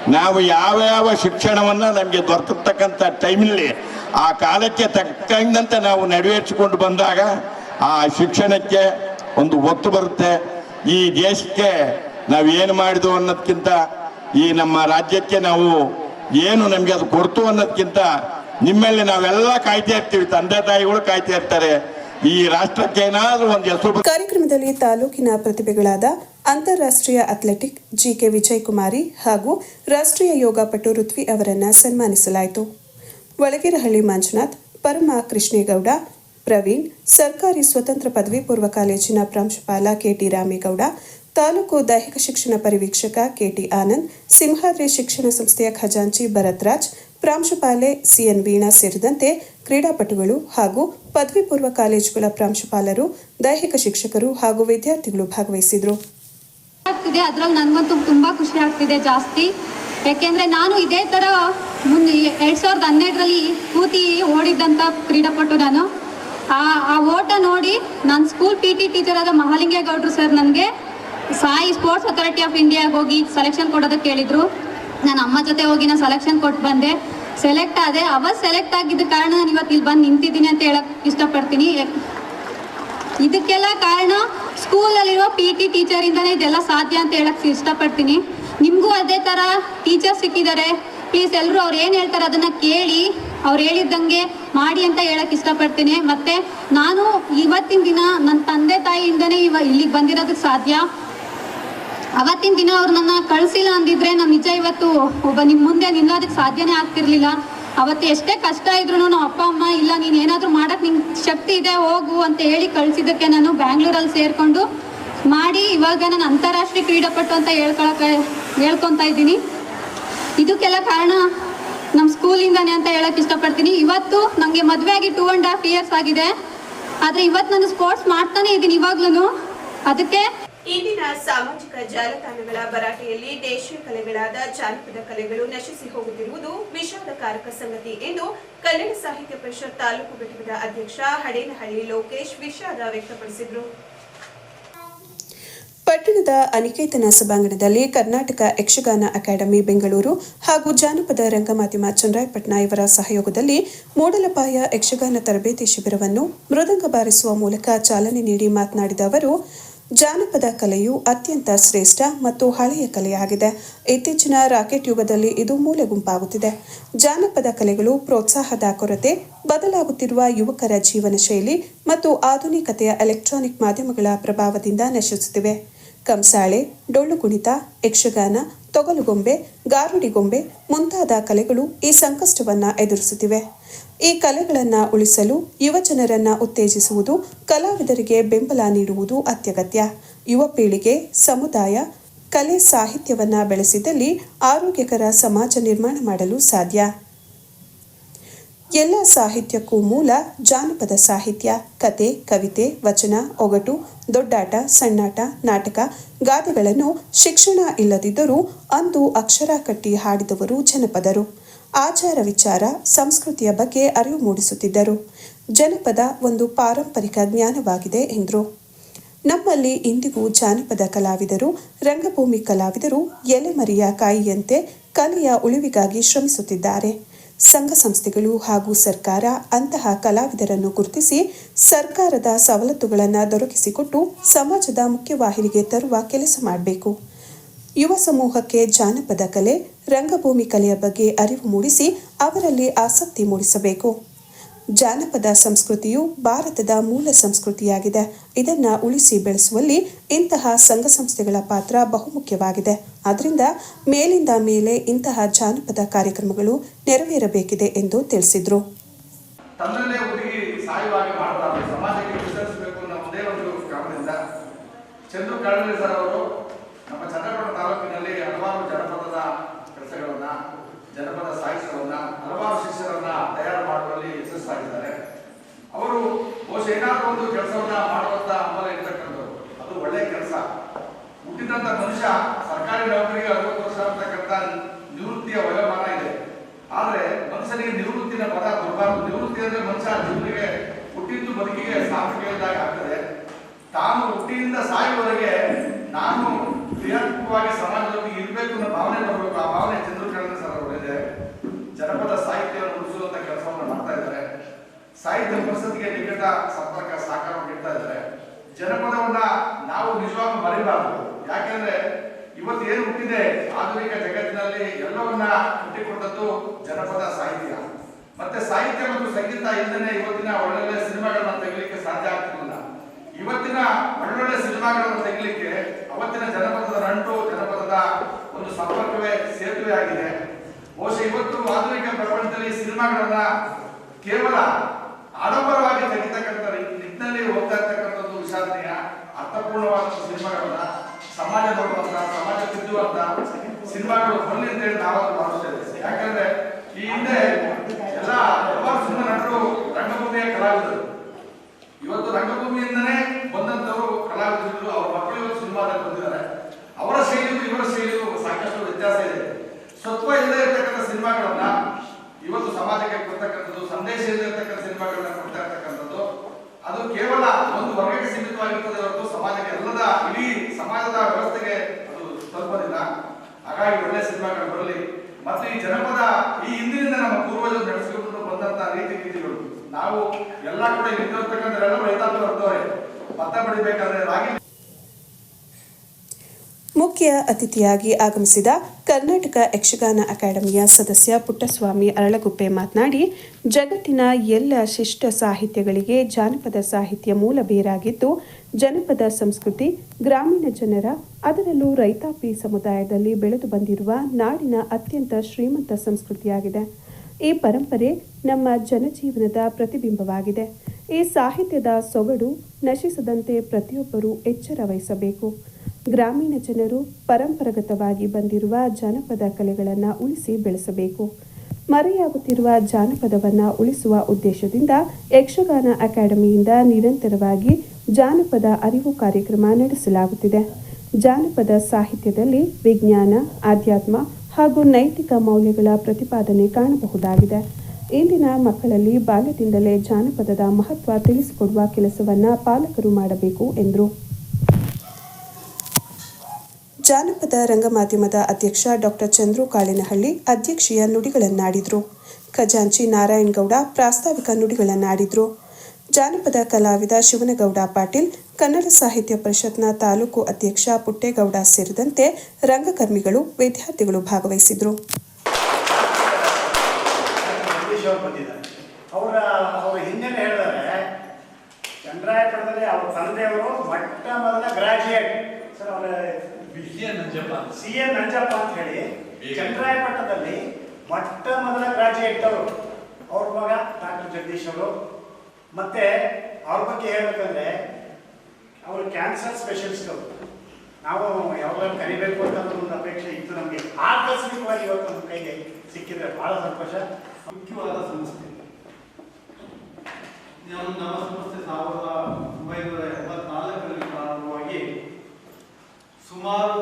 [SPEAKER 4] ನಾವು ಯಾವ ಯಾವ ಶಿಕ್ಷಣವನ್ನು ನಮಗೆ ದೊರಕತಕ್ಕಂಥ ಟೈಮಲ್ಲಿ ಆ ಕಾಲಕ್ಕೆ ತಕ್ಕಂತೆ ನಾವು ನೆರವೇರಿಸಿಕೊಂಡು ಬಂದಾಗ ಆ ಶಿಕ್ಷಣಕ್ಕೆ ಒಂದು ಒತ್ತು ಬರುತ್ತೆ. ಈ ದೇಶಕ್ಕೆ ನಾವು ಏನು ಮಾಡಿದ್ವು ಅನ್ನೋದಕ್ಕಿಂತ ಈ ನಮ್ಮ ರಾಜ್ಯಕ್ಕೆ ನಾವು ಏನು ನಮಗೆ ಅದು ಕೊಡ್ತು ಅನ್ನೋದಕ್ಕಿಂತ ನಿಮ್ಮಲ್ಲಿ ನಾವೆಲ್ಲ ಕಾಯ್ತಾ ಇರ್ತೀವಿ. ತಂದೆ ತಾಯಿಗಳು ಕಾಯ್ತಾ ಇರ್ತಾರೆ. ಈ ರಾಷ್ಟ್ರಕ್ಕೆ ಒಂದು ಹೆಸರು
[SPEAKER 1] ಕಾರ್ಯಕ್ರಮದಲ್ಲಿ ತಾಲೂಕಿನ ಪ್ರತಿಭೆಗಳಾದ ಅಂತಾರಾಷ್ಟ್ರೀಯ ಅಥ್ಲೆಟಿಕ್ ಜಿಕೆ ವಿಜಯಕುಮಾರಿ ಹಾಗೂ ರಾಷ್ಟ್ರೀಯ ಯೋಗಪಟು ಋತ್ವಿ ಅವರನ್ನ ಸನ್ಮಾನಿಸಲಾಯಿತು. ಒಳಗೇರಹಳ್ಳಿ ಮಂಜುನಾಥ್, ಪರಮ ಕೃಷ್ಣೇಗೌಡ, ಪ್ರವೀಣ್, ಸರ್ಕಾರಿ ಸ್ವತಂತ್ರ ಪದವಿ ಪೂರ್ವ ಕಾಲೇಜಿನ ಪ್ರಾಂಶುಪಾಲ ಕೆಟಿ ರಾಮೇಗೌಡ, ತಾಲೂಕು ದೈಹಿಕ ಶಿಕ್ಷಣ ಪರಿವೀಕ್ಷಕ ಕೆಟಿ ಆನಂದ್, ಸಿಂಹಾದ್ರಿ ಶಿಕ್ಷಣ ಸಂಸ್ಥೆಯ ಖಜಾಂಚಿ ಭರತ್ ರಾಜ್ ಪ್ರಾಂಶುಪಾಲೆ ಸಿಎನ್ ವೀಣಾ ಸೇರಿದಂತೆ ಕ್ರೀಡಾಪಟುಗಳು ಹಾಗೂ ಪದವಿ ಪೂರ್ವ ಕಾಲೇಜುಗಳ ಪ್ರಾಂಶುಪಾಲರು, ದೈಹಿಕ ಶಿಕ್ಷಕರು ಹಾಗೂ ವಿದ್ಯಾರ್ಥಿಗಳು ಭಾಗವಹಿಸಿದರು.
[SPEAKER 5] ಆಗ್ತಿದೆ, ಅದ್ರಲ್ಲಿ ನನಗಂತೂ ತುಂಬಾ ಖುಷಿ ಆಗ್ತಿದೆ ಜಾಸ್ತಿ. ಯಾಕೆಂದ್ರೆ ನಾನು ಇದೇ ತರ ಮುಂದೆ ಎರಡ್ ಸಾವಿರದ ಹನ್ನೆರಡರಲ್ಲಿ ಕೂತಿ ಓಡಿದ್ದಂತ ಕ್ರೀಡಾಪಟು ನಾನು. ಆ ಆ ಓಟ ನೋಡಿ ನಾನು ಸ್ಕೂಲ್ ಪಿ ಟಿ ಟೀಚರ್ ಆದ ಮಹಾಲಿಂಗೇಗೌಡರು ಸರ್ ನನಗೆ ಸಾಯಿ ಸ್ಪೋರ್ಟ್ಸ್ ಅಥಾರಿಟಿ ಆಫ್ ಇಂಡಿಯಾಗೆ ಹೋಗಿ ಸೆಲೆಕ್ಷನ್ ಕೊಡೋದಕ್ಕೆ ಹೇಳಿದ್ರು. ನಾನು ಅಮ್ಮ ಜೊತೆ ಹೋಗಿ ನಾನು ಸೆಲೆಕ್ಷನ್ ಕೊಟ್ಟು ಬಂದೆ. ಸೆಲೆಕ್ಟ್ ಆದೆ. ಅವಾಗ ಸೆಲೆಕ್ಟ್ ಆಗಿದ್ದ ಕಾರಣ ನಾನು ಇವತ್ತು ಇಲ್ಲಿ ಬಂದು ನಿಂತಿದ್ದೀನಿ ಅಂತ ಹೇಳಕ್ ಇಷ್ಟಪಡ್ತೀನಿ. ಇದಕ್ಕೆಲ್ಲ ಕಾರಣ ಸ್ಕೂಲಲ್ಲಿರೋ ಪಿ ಟಿ ಟೀಚರಿಂದನೇ ಇದೆಲ್ಲ ಸಾಧ್ಯ ಅಂತ ಹೇಳಕ್ ಇಷ್ಟಪಡ್ತೀನಿ. ನಿಮಗೂ ಅದೇ ಥರ ಟೀಚರ್ ಸಿಕ್ಕಿದ್ದಾರೆ. ಪ್ಲೀಸ್ ಎಲ್ಲರೂ ಅವ್ರು ಏನು ಹೇಳ್ತಾರೆ ಅದನ್ನ ಕೇಳಿ, ಅವ್ರು ಹೇಳಿದ್ದಂಗೆ ಮಾಡಿ ಅಂತ ಹೇಳಕ್ ಇಷ್ಟಪಡ್ತೀನಿ. ಮತ್ತೆ ನಾನು ಇವತ್ತಿನ ದಿನ ನನ್ನ ತಂದೆ ತಾಯಿಯಿಂದನೇ ಇವ ಇಲ್ಲಿಗೆ ಬಂದಿರೋದಕ್ಕೆ ಸಾಧ್ಯ. ಅವತ್ತಿನ ದಿನ ಅವ್ರು ನನ್ನ ಕಳ್ಸಿಲ್ಲ ಅಂದಿದ್ರೆ ನಾನು ನಿಜ ಇವತ್ತು ಒಬ್ಬ ನಿಮ್ಮ ಮುಂದೆ ನಿಲ್ಲೋದಕ್ಕೆ ಸಾಧ್ಯನೇ ಆಗ್ತಿರ್ಲಿಲ್ಲ. ಅವತ್ತು ಎಷ್ಟೇ ಕಷ್ಟ ಇದ್ರು ನಮ್ಮ ಅಪ್ಪ, ಅಮ್ಮ, ಇಲ್ಲ, ನೀನು ಏನಾದರೂ ಮಾಡಕ್ ನಿಂಗೆ ಶಕ್ತಿ ಇದೆ, ಹೋಗು ಅಂತ ಹೇಳಿ ಕಳ್ಸಿದ್ದಕ್ಕೆ ನಾನು ಬ್ಯಾಂಗ್ಳೂರಲ್ಲಿ ಸೇರ್ಕೊಂಡು ಮಾಡಿ ಇವಾಗ ನಾನು ಅಂತಾರಾಷ್ಟ್ರೀಯ ಕ್ರೀಡಾಪಟು ಅಂತ ಹೇಳ್ಕೊಳಕ, ಹೇಳ್ಕೊತಾ ಇದ್ದೀನಿ. ಇದಕ್ಕೆಲ್ಲ ಕಾರಣ ನಮ್ಮ ಸ್ಕೂಲಿಂದಾನೆ ಅಂತ ಹೇಳಕ್ ಇಷ್ಟಪಡ್ತೀನಿ. ಇವತ್ತು ನನಗೆ ಮದುವೆ ಆಗಿ ಟೂ ಅಂಡ್ ಹಾಫ್ ಇಯರ್ಸ್ ಆಗಿದೆ. ಆದರೆ ಇವತ್ತು ನಾನು ಸ್ಪೋರ್ಟ್ಸ್ ಮಾಡ್ತಾನೆ ಇದ್ದೀನಿ ಇವಾಗ್ಲೂ ಅದಕ್ಕೆ
[SPEAKER 1] ಇಂದಿನ ಸಾಮಾಜಿಕ ಜಾಲತಾಣಗಳ ಭರಾಟೆಯಲ್ಲಿ ದೇಶೀಯ ಕಲೆಗಳಾದ ಜಾನಪದ ಕಲೆಗಳು ನಶಿಸಿ ಹೋಗುತ್ತಿರುವುದು ವಿಷಾದಕಾರಕ ಸಂಗತಿ ಎಂದು ಕನ್ನಡ ಸಾಹಿತ್ಯ ಪರಿಷತ್ ತಾಲೂಕು ಘಟಕದ ಅಧ್ಯಕ್ಷ ಹಡೇನಹಳ್ಳಿ ಲೋಕೇಶ್ ವಿಷಾದ ವ್ಯಕ್ತಪಡಿಸಿದರು. ಪಟ್ಟಣದ ಅನಿಕೇತನ ಸಭಾಂಗಣದಲ್ಲಿ ಕರ್ನಾಟಕ ಯಕ್ಷಗಾನ ಅಕಾಡೆಮಿ ಬೆಂಗಳೂರು ಹಾಗೂ ಜಾನಪದ ರಂಗಮಾಧ್ಯಮ ಚಂದ್ರಾಯಪಟ್ನ ಇವರ ಸಹಯೋಗದಲ್ಲಿ ಮೂಡಲಪಾಯ ಯಕ್ಷಗಾನ ತರಬೇತಿ ಶಿಬಿರವನ್ನು ಮೃದಂಗ ಬಾರಿಸುವ ಮೂಲಕ ಚಾಲನೆ ನೀಡಿ ಮಾತನಾಡಿದ ಅವರು ಜಾನಪದ ಕಲೆಯು ಅತ್ಯಂತ ಶ್ರೇಷ್ಠ ಮತ್ತು ಹಳೆಯ ಕಲೆಯಾಗಿದೆ. ಇತ್ತೀಚಿನ ರಾಕೆಟ್ ಯುಗದಲ್ಲಿ ಇದು ಮೂಲೆ ಗುಂಪಾಗುತ್ತಿದೆ. ಜಾನಪದ ಕಲೆಗಳು ಪ್ರೋತ್ಸಾಹದ ಕೊರತೆ, ಬದಲಾಗುತ್ತಿರುವ ಯುವಕರ ಜೀವನ ಶೈಲಿ ಮತ್ತು ಆಧುನಿಕತೆಯ ಎಲೆಕ್ಟ್ರಾನಿಕ್ ಮಾಧ್ಯಮಗಳ ಪ್ರಭಾವದಿಂದ ನಶಿಸುತ್ತಿವೆ. ಕಂಸಾಳೆ, ಡೊಳ್ಳು ಕುಣಿತ, ಯಕ್ಷಗಾನ, ತೊಗಲುಗೊಂಬೆ ಗಾರುಡಿಗೊಂಬೆ ಮುಂತಾದ ಕಲೆಗಳು ಈ ಸಂಕಷ್ಟವನ್ನು ಎದುರಿಸುತ್ತಿವೆ. ಈ ಕಲೆಗಳನ್ನು ಉಳಿಸಲು ಯುವಜನರನ್ನ ಉತ್ತೇಜಿಸುವುದು ಕಲಾವಿದರಿಗೆ ಬೆಂಬಲ ನೀಡುವುದು ಅತ್ಯಗತ್ಯ. ಯುವ ಪೀಳಿಗೆ ಸಮುದಾಯ, ಕಲೆ ಸಾಹಿತ್ಯವನ್ನು ಬೆಳೆಸಿದಲ್ಲಿ ಆರೋಗ್ಯಕರ ಸಮಾಜ ನಿರ್ಮಾಣ ಮಾಡಲು ಸಾಧ್ಯ. ಎಲ್ಲ ಸಾಹಿತ್ಯಕ್ಕೂ ಮೂಲ ಜಾನಪದ ಸಾಹಿತ್ಯ. ಕತೆ, ಕವಿತೆ, ವಚನ, ಒಗಟು, ದೊಡ್ಡಾಟ, ಸಣ್ಣಾಟ, ನಾಟಕ, ಗಾದೆಗಳನ್ನು ಶಿಕ್ಷಣ ಇಲ್ಲದಿದ್ದರೂ ಅಂದು ಅಕ್ಷರ ಕಟ್ಟಿ ಹಾಡಿದವರು ಜನಪದರು. ಆಚಾರ ವಿಚಾರ, ಸಂಸ್ಕೃತಿಯ ಬಗ್ಗೆ ಅರಿವು ಮೂಡಿಸುತ್ತಿದ್ದರು. ಜನಪದ ಒಂದು ಪಾರಂಪರಿಕ ಜ್ಞಾನವಾಗಿದೆ ಎಂದರು. ನಮ್ಮಲ್ಲಿ ಇಂದಿಗೂ ಜಾನಪದ ಕಲಾವಿದರು, ರಂಗಭೂಮಿ ಕಲಾವಿದರು ಎಲೆಮರಿಯ ಕಾಯಿಯಂತೆ ಕಲೆಯ ಉಳಿವಿಗಾಗಿ ಶ್ರಮಿಸುತ್ತಿದ್ದಾರೆ. ಸಂಘ ಸಂಸ್ಥೆಗಳು ಹಾಗೂ ಸರ್ಕಾರ ಅಂತಹ ಕಲಾವಿದರನ್ನು ಗುರುತಿಸಿ ಸರ್ಕಾರದ ಸವಲತ್ತುಗಳನ್ನು ದೊರಕಿಸಿಕೊಟ್ಟು ಸಮಾಜದ ಮುಖ್ಯವಾಹಿನಿಗೆ ತರುವ ಕೆಲಸ ಮಾಡಬೇಕು. ಯುವ ಸಮೂಹಕ್ಕೆ ಜಾನಪದ ಕಲೆ, ರಂಗಭೂಮಿ ಕಲೆಯ ಬಗ್ಗೆ ಅರಿವು ಮೂಡಿಸಿ ಅವರಲ್ಲಿ ಆಸಕ್ತಿ ಮೂಡಿಸಬೇಕು. ಜಾನಪದ ಸಂಸ್ಕೃತಿಯು ಭಾರತದ ಮೂಲ ಸಂಸ್ಕೃತಿಯಾಗಿದೆ. ಇದನ್ನ ಉಳಿಸಿ ಬೆಳೆಸುವಲ್ಲಿ ಇಂತಹ ಸಂಘ ಸಂಸ್ಥೆಗಳ ಪಾತ್ರ ಬಹುಮುಖ್ಯವಾಗಿದೆ. ಆದ್ದರಿಂದ ಮೇಲಿಂದ ಮೇಲೆ ಇಂತಹ ಜಾನಪದ ಕಾರ್ಯಕ್ರಮಗಳು ನೆರವೇರಬೇಕಿದೆ ಎಂದು ತಿಳಿಸಿದರು.
[SPEAKER 6] ಚಂದ್ರು ಕಳಲಿ ಸರ್ ಅವರು ನಮ್ಮ ಚಂದ್ರಪಟ್ಟಣ ತಾಲೂಕಿನಲ್ಲಿ ಹಲವಾರು ಜನಪದದ ಕೆಲಸಗಳನ್ನ ಜನಪದ ಸಾಹಿತ್ಯವನ್ನ, ಹಲವಾರು ಶಿಷ್ಯರನ್ನ ತಯಾರು ಮಾಡುವಲ್ಲಿ ಯಶಸ್ಸಾಗಿದ್ದಾರೆ. ಅವರು ಬಹುಶಃ ಏನಾದರೂ ಒಂದು ಕೆಲಸವನ್ನ ಮಾಡುವಂತ ಅಮಲ ಇರ್ತಕ್ಕಂಥದ್ದು ಅದು ಒಳ್ಳೆ ಕೆಲಸ. ಹುಟ್ಟಿದಂತ ಮನುಷ್ಯ ಸರ್ಕಾರಿ ನೌಕರಿಗೆ ಅರವತ್ತು ವರ್ಷ ಅಂತಕ್ಕಂಥ ನಿವೃತ್ತಿಯ ವಯೋಮಾನ ಇದೆ. ಆದ್ರೆ ಮನುಷ್ಯನಿಗೆ ನಿವೃತ್ತಿನ ಪದ ಕೊಡಬಾರದು ನಿವೃತ್ತಿ ಅಂದ್ರೆ ಮನುಷ್ಯ ಜೀವನಿಗೆ ಹುಟ್ಟಿದ್ದು ಬದುಕಿಗೆ ಸಾರ್ಥಕ ಆಗ್ತದೆ. ತಾನು ಹುಟ್ಟಿಯಿಂದ ಸಾಯುವವರೆಗೆ ನಾನು ಕ್ರಿಯಾತ್ಮಕವಾಗಿ ಸಮಾಜದಲ್ಲಿ ಇರಬೇಕು ಅನ್ನೋ ಭಾವನೆ ಬರಬೇಕು ಆ ಭಾವನೆ ಜನಪದ ಸಾಹಿತ್ಯವನ್ನು ಉಳಿಸುವಂತ ಕೆಲಸವನ್ನು ಮಾಡ್ತಾ ಇದ್ದಾರೆ. ಸಾಹಿತ್ಯ ಪರಿಷತ್ಗೆ ನಿಕಟ ಸಂಪರ್ಕ ಸಹಕಾರ ನೀಡ್ತಾ ಇದ್ದಾರೆ. ಜನಪದವನ್ನ ನಾವು ನಿಜವಾಗ್ಲೂ ಮರಿಬಾರದು. ಯಾಕೆಂದ್ರೆ ಇವತ್ತು ಏನು ಹುಟ್ಟಿದೆ, ಆಧುನಿಕ ಜಗತ್ತಿನಲ್ಲಿ ಎಲ್ಲವನ್ನ ಹುಟ್ಟಿಕೊಂಡದ್ದು ಜನಪದ ಸಾಹಿತ್ಯ. ಮತ್ತೆ ಸಾಹಿತ್ಯ ಮತ್ತು ಸಂಗೀತ ಇಲ್ಲದೆ ಇವತ್ತಿನ ಒಳ್ಳೊಳ್ಳೆ ಸಿನಿಮಾಗಳನ್ನ ತೆಗಿಲಿಕ್ಕೆ ಸಾಧ್ಯ ಆಗ್ತಿರಲಿಲ್ಲ. ಇವತ್ತಿನ ಒಳ್ಳೊಳ್ಳೆ ಸಿನಿಮಾಗಳನ್ನು ತೆಗಿಲಿಕ್ಕೆ ಅವತ್ತಿನ ಜನಪದದ ನಂಟು, ಜನಪದದ ಒಂದು ಸಂಪರ್ಕವೇ ಸೇತುವೆ ಆಗಿದೆ ಬಹುಶಃ ಇವತ್ತು ಆಧುನಿಕ ಪ್ರಪಂಚದಲ್ಲಿ ಸಿನಿಮಾಗಳನ್ನ ಕೇವಲ ಆಡಂಬರವಾಗಿ ತೆಗಿತಕ್ಕಂಥ ನಿಟ್ಟಿನಲ್ಲಿ ಹೋಗ್ತಾ ಇರ್ತಕ್ಕಂಥದ್ದು ವಿಷಾದನೆಯ ಅರ್ಥಪೂರ್ಣವಾದ ಸಿನಿಮಾಗಳನ್ನ ಸಮಾಜ ನೋಡುವಂತ, ಸಮಾಜ ತಿದ್ದುವಂತ ಸಿನಿಮಾಗಳು ಬರಲಿ ಅಂತ ಹೇಳಿ ನಾವಾದ್ರೂ ಭಾವಿಸ್ತೇವೆ ಯಾಕಂದ್ರೆ ಈ ಹಿಂದೆ ಎಲ್ಲ ಹಲವಾರು ಸಿನಿಮಾ ನಟರು ರಂಗಭೂಮಿಯ ಕಲಾವಿದರು. ಇವತ್ತು ರಂಗಭೂಮಿಯಿಂದನೇ ಬಂದಂತವರು ಕಲಾವಿದರು ಅವ್ರ ಮಕ್ಕಳು ಸಿನಿಮಾದಲ್ಲಿ ಬಂದಿದ್ದಾರೆ. ಅವರ ಶೈಲಿಗೂ ಇವರ ಶೈಲಿಗೂ ಸಾಕಷ್ಟು ವ್ಯತ್ಯಾಸ ಇದೆ. ಸತ್ವ ಇಲ್ಲದೆ ಇರತಕ್ಕಂಥ ಸಿನಿಮಾಗಳನ್ನ ಇವತ್ತು ಸಮಾಜಕ್ಕೆ ಕೊಡ್ತಕ್ಕಂಥದ್ದು, ಸಂದೇಶ ಇಲ್ಲದೆ ಇರತಕ್ಕಂಥ ಸಿನಿಮಾಗಳನ್ನ ಕೊಡ್ತಾ ಇರ್ತಕ್ಕಂಥದ್ದು, ಅದು ಕೇವಲ ಒಂದು ವರ್ಗಕ್ಕೆ ಸೀಮಿತವಾಗಿರ್ತದೆ ಹೊರತು ಸಮಾಜಕ್ಕೆ ಎಲ್ಲದ ಇಡೀ ಸಮಾಜದ ವ್ಯವಸ್ಥೆಗೆ ಅದು ತಲುಪೋದಿಲ್ಲ. ಹಾಗಾಗಿ ಒಳ್ಳೆ ಸಿನಿಮಾಗಳು ಬರಲಿ. ಮತ್ತು ಈ ಜನಪದ ಈ ಹಿಂದಿನಿಂದ ನಮ್ಮ ಪೂರ್ವಜರು ನಡೆಸಿಕೊಂಡು ಬಂದಂತಹ ರೀತಿ ನೀತಿಗಳು ನಾವು ಎಲ್ಲ ಕೂಡ ನಿಂತಿರ್ತಕ್ಕಂಥ ರೈತಾಪಿ ಬರ್ತವ್ರೆ ಭತ್ತ ಬೆಳಿಬೇಕಾದ್ರೆ ರಾಗಿ
[SPEAKER 1] ಮುಖ್ಯ ಅತಿಥಿಯಾಗಿ ಆಗಮಿಸಿದ ಕರ್ನಾಟಕ ಯಕ್ಷಗಾನ ಅಕಾಡೆಮಿಯ ಸದಸ್ಯ ಪುಟ್ಟಸ್ವಾಮಿ ಅರಳಗುಪ್ಪೆ ಮಾತನಾಡಿ, ಜಗತ್ತಿನ ಎಲ್ಲ ಶಿಷ್ಟ ಸಾಹಿತ್ಯಗಳಿಗೆ ಜಾನಪದ ಸಾಹಿತ್ಯ ಮೂಲ ಬೇರಾಗಿದ್ದು ಜನಪದ ಸಂಸ್ಕೃತಿ, ಗ್ರಾಮೀಣ ಜನರ, ಅದರಲ್ಲೂ ರೈತಾಪಿ ಸಮುದಾಯದಲ್ಲಿ ಬೆಳೆದು ಬಂದಿರುವ ನಾಡಿನ ಅತ್ಯಂತ ಶ್ರೀಮಂತ ಸಂಸ್ಕೃತಿಯಾಗಿದೆ. ಈ ಪರಂಪರೆ ನಮ್ಮ ಜನಜೀವನದ ಪ್ರತಿಬಿಂಬವಾಗಿದೆ. ಈ ಸಾಹಿತ್ಯದ ಸೊಗಡು ನಶಿಸದಂತೆ ಪ್ರತಿಯೊಬ್ಬರೂ ಎಚ್ಚರ ವಹಿಸಬೇಕು. ಗ್ರಾಮೀಣ ಜನರು ಪರಂಪರಾಗತವಾಗಿ ಬಂದಿರುವ ಜಾನಪದ ಕಲೆಗಳನ್ನು ಉಳಿಸಿ ಬೆಳೆಸಬೇಕು. ಮರೆಯಾಗುತ್ತಿರುವ ಜಾನಪದವನ್ನು ಉಳಿಸುವ ಉದ್ದೇಶದಿಂದ ಯಕ್ಷಗಾನ ಅಕಾಡೆಮಿಯಿಂದ ನಿರಂತರವಾಗಿ ಜಾನಪದ ಅರಿವು ಕಾರ್ಯಕ್ರಮ ನಡೆಸಲಾಗುತ್ತಿದೆ. ಜಾನಪದ ಸಾಹಿತ್ಯದಲ್ಲಿ ವಿಜ್ಞಾನ, ಆಧ್ಯಾತ್ಮ ಹಾಗೂ ನೈತಿಕ ಮೌಲ್ಯಗಳ ಪ್ರತಿಪಾದನೆ ಕಾಣಬಹುದಾಗಿದೆ. ಇಂದಿನ ಮಕ್ಕಳಲ್ಲಿ ಬಾಲ್ಯದಿಂದಲೇ ಜಾನಪದದ ಮಹತ್ವ ತಿಳಿಸಿಕೊಡುವ ಕೆಲಸವನ್ನು ಪಾಲಕರು ಮಾಡಬೇಕು, ಎಂದರು. ಜಾನಪದ ರಂಗಮಾಧ್ಯಮದ ಅಧ್ಯಕ್ಷ ಡಾಕ್ಟರ್ ಚಂದ್ರು ಕಾಳಿನಹಳ್ಳಿ ಅಧ್ಯಕ್ಷೀಯ ನುಡಿಗಳನ್ನಾಡಿದರು. ಖಜಾಂಚಿ ನಾರಾಯಣಗೌಡ ಪ್ರಾಸ್ತಾವಿಕ ನುಡಿಗಳನ್ನಾಡಿದರು. ಜಾನಪದ ಕಲಾವಿದ ಶಿವನಗೌಡ ಪಾಟೀಲ್, ಕನ್ನಡ ಸಾಹಿತ್ಯ ಪರಿಷತ್ನ ತಾಲೂಕು ಅಧ್ಯಕ್ಷ ಪುಟ್ಟೇಗೌಡ ಸೇರಿದಂತೆ ರಂಗಕರ್ಮಿಗಳು, ವಿದ್ಯಾರ್ಥಿಗಳು ಭಾಗವಹಿಸಿದರು.
[SPEAKER 7] ಅವರು ಚಂದ್ರಾಯಪಟ್ಟಣದಲ್ಲಿ ಅವ್ರ ತಂದೆಯವರು ಮೊಟ್ಟ ಮೊದಲ ಗ್ರಾಜ್ಯುಯೇಟ್ ಸರ್, ಅವರ ಸಿ ಎನ್ ನಂಜಪ್ಪ ಅಂತ ಹೇಳಿ ಚಂದ್ರಾಯಪಟ್ಟಣದಲ್ಲಿ ಮೊಟ್ಟ ಮೊದಲ ಗ್ರಾಜುಯೇಟ್ ಅವರು ಅವ್ರ ಮಗ ಡಾಕ್ಟರ್ ಜಗದೀಶ್ ಅವರು. ಮತ್ತೆ ಅವ್ರ ಬಗ್ಗೆ ಹೇಳ್ಬೇಕಂದ್ರೆ ಅವರು ಕ್ಯಾನ್ಸರ್ ಸ್ಪೆಷಲಿಸ್ಟ್ ಅವರು. ನಾವು ಯಾವಾಗ ಕರಿಬೇಕು ಅಂತ ಒಂದು ಅಪೇಕ್ಷೆ ಇತ್ತು ನಮಗೆ. ಆಕಸ್ಮಿಕವಾಗಿ ಇವತ್ತು ನಮ್ಮ ಕೈಗೆ ಸಿಕ್ಕಿದ್ರೆ ಬಹಳ ಸಂತೋಷ.
[SPEAKER 8] ಮುಖ್ಯವಾದ ಸಂಸ್ಥೆ. ನಮ್ಮ ಸಂಸ್ಥೆ ಸಾವಿರದ ಒಂಬೈನೂರ ಎಂಬತ್ನಾಲ್ಕರಲ್ಲಿ ಸುಮಾರು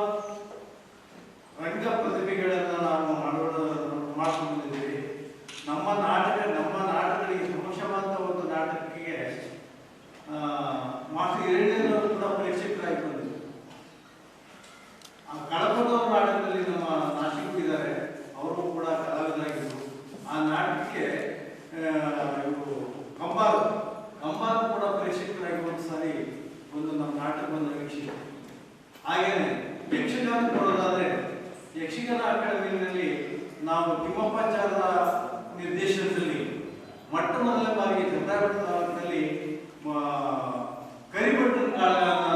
[SPEAKER 8] ರಂಗ ಪ್ರತಿಭೆಗಳನ್ನು ನಾವು ಮಾಡ್ಕೊಂಡಿದ್ದೀವಿ. ನಮ್ಮ ನಾಟಕ ನಮ್ಮ ನಾಟಕಗಳಿಗೆ ಸಮಶವಂತ ಒಂದು ನಾಟಕಕ್ಕೆ ಮಾಸ್ಟರ್ ಎರಡನೇವರು ಕೂಡ ಪ್ರೇಕ್ಷಕರಾಗಿ ಬಂದಿದ್ರು ಆ ಕಳಪದವ್ರ ನಾಟಕದಲ್ಲಿ ನಮ್ಮ ನಾಶಿಕರು ಇದ್ದಾರೆ ಅವರು ಕೂಡ ಕಲಾವಿದರಾಗಿದ್ದರು ಆ ನಾಟಕಕ್ಕೆ ಇವರು ಕಂಬಾರು ಕಂಬಾರು ಕೂಡ ಪ್ರೇಕ್ಷಕರಾಗಿ ಒಂದು ಸಾರಿ ಒಂದು ನಮ್ಮ ನಾಟಕವನ್ನು ವೀಕ್ಷಿಸಿದರು ಹಾಗೇನೆ ಯಕ್ಷಗಾನ ಕೊಡೋದಾದ್ರೆ ಯಕ್ಷಗಾನ ಅಕಾಡೆಮಿಯಲ್ಲಿ ನಾವು ತಿಮ್ಮಪ್ಪಾಚಾರ್ಯರ ನಿರ್ದೇಶನದಲ್ಲಿ ಮೊಟ್ಟ ಮೊದಲ ಬಾರಿಗೆ ಚಂದ್ರಾವತಿನಲ್ಲಿ ಕರಿಬಟ್ಟನ ಕಾಳಗನ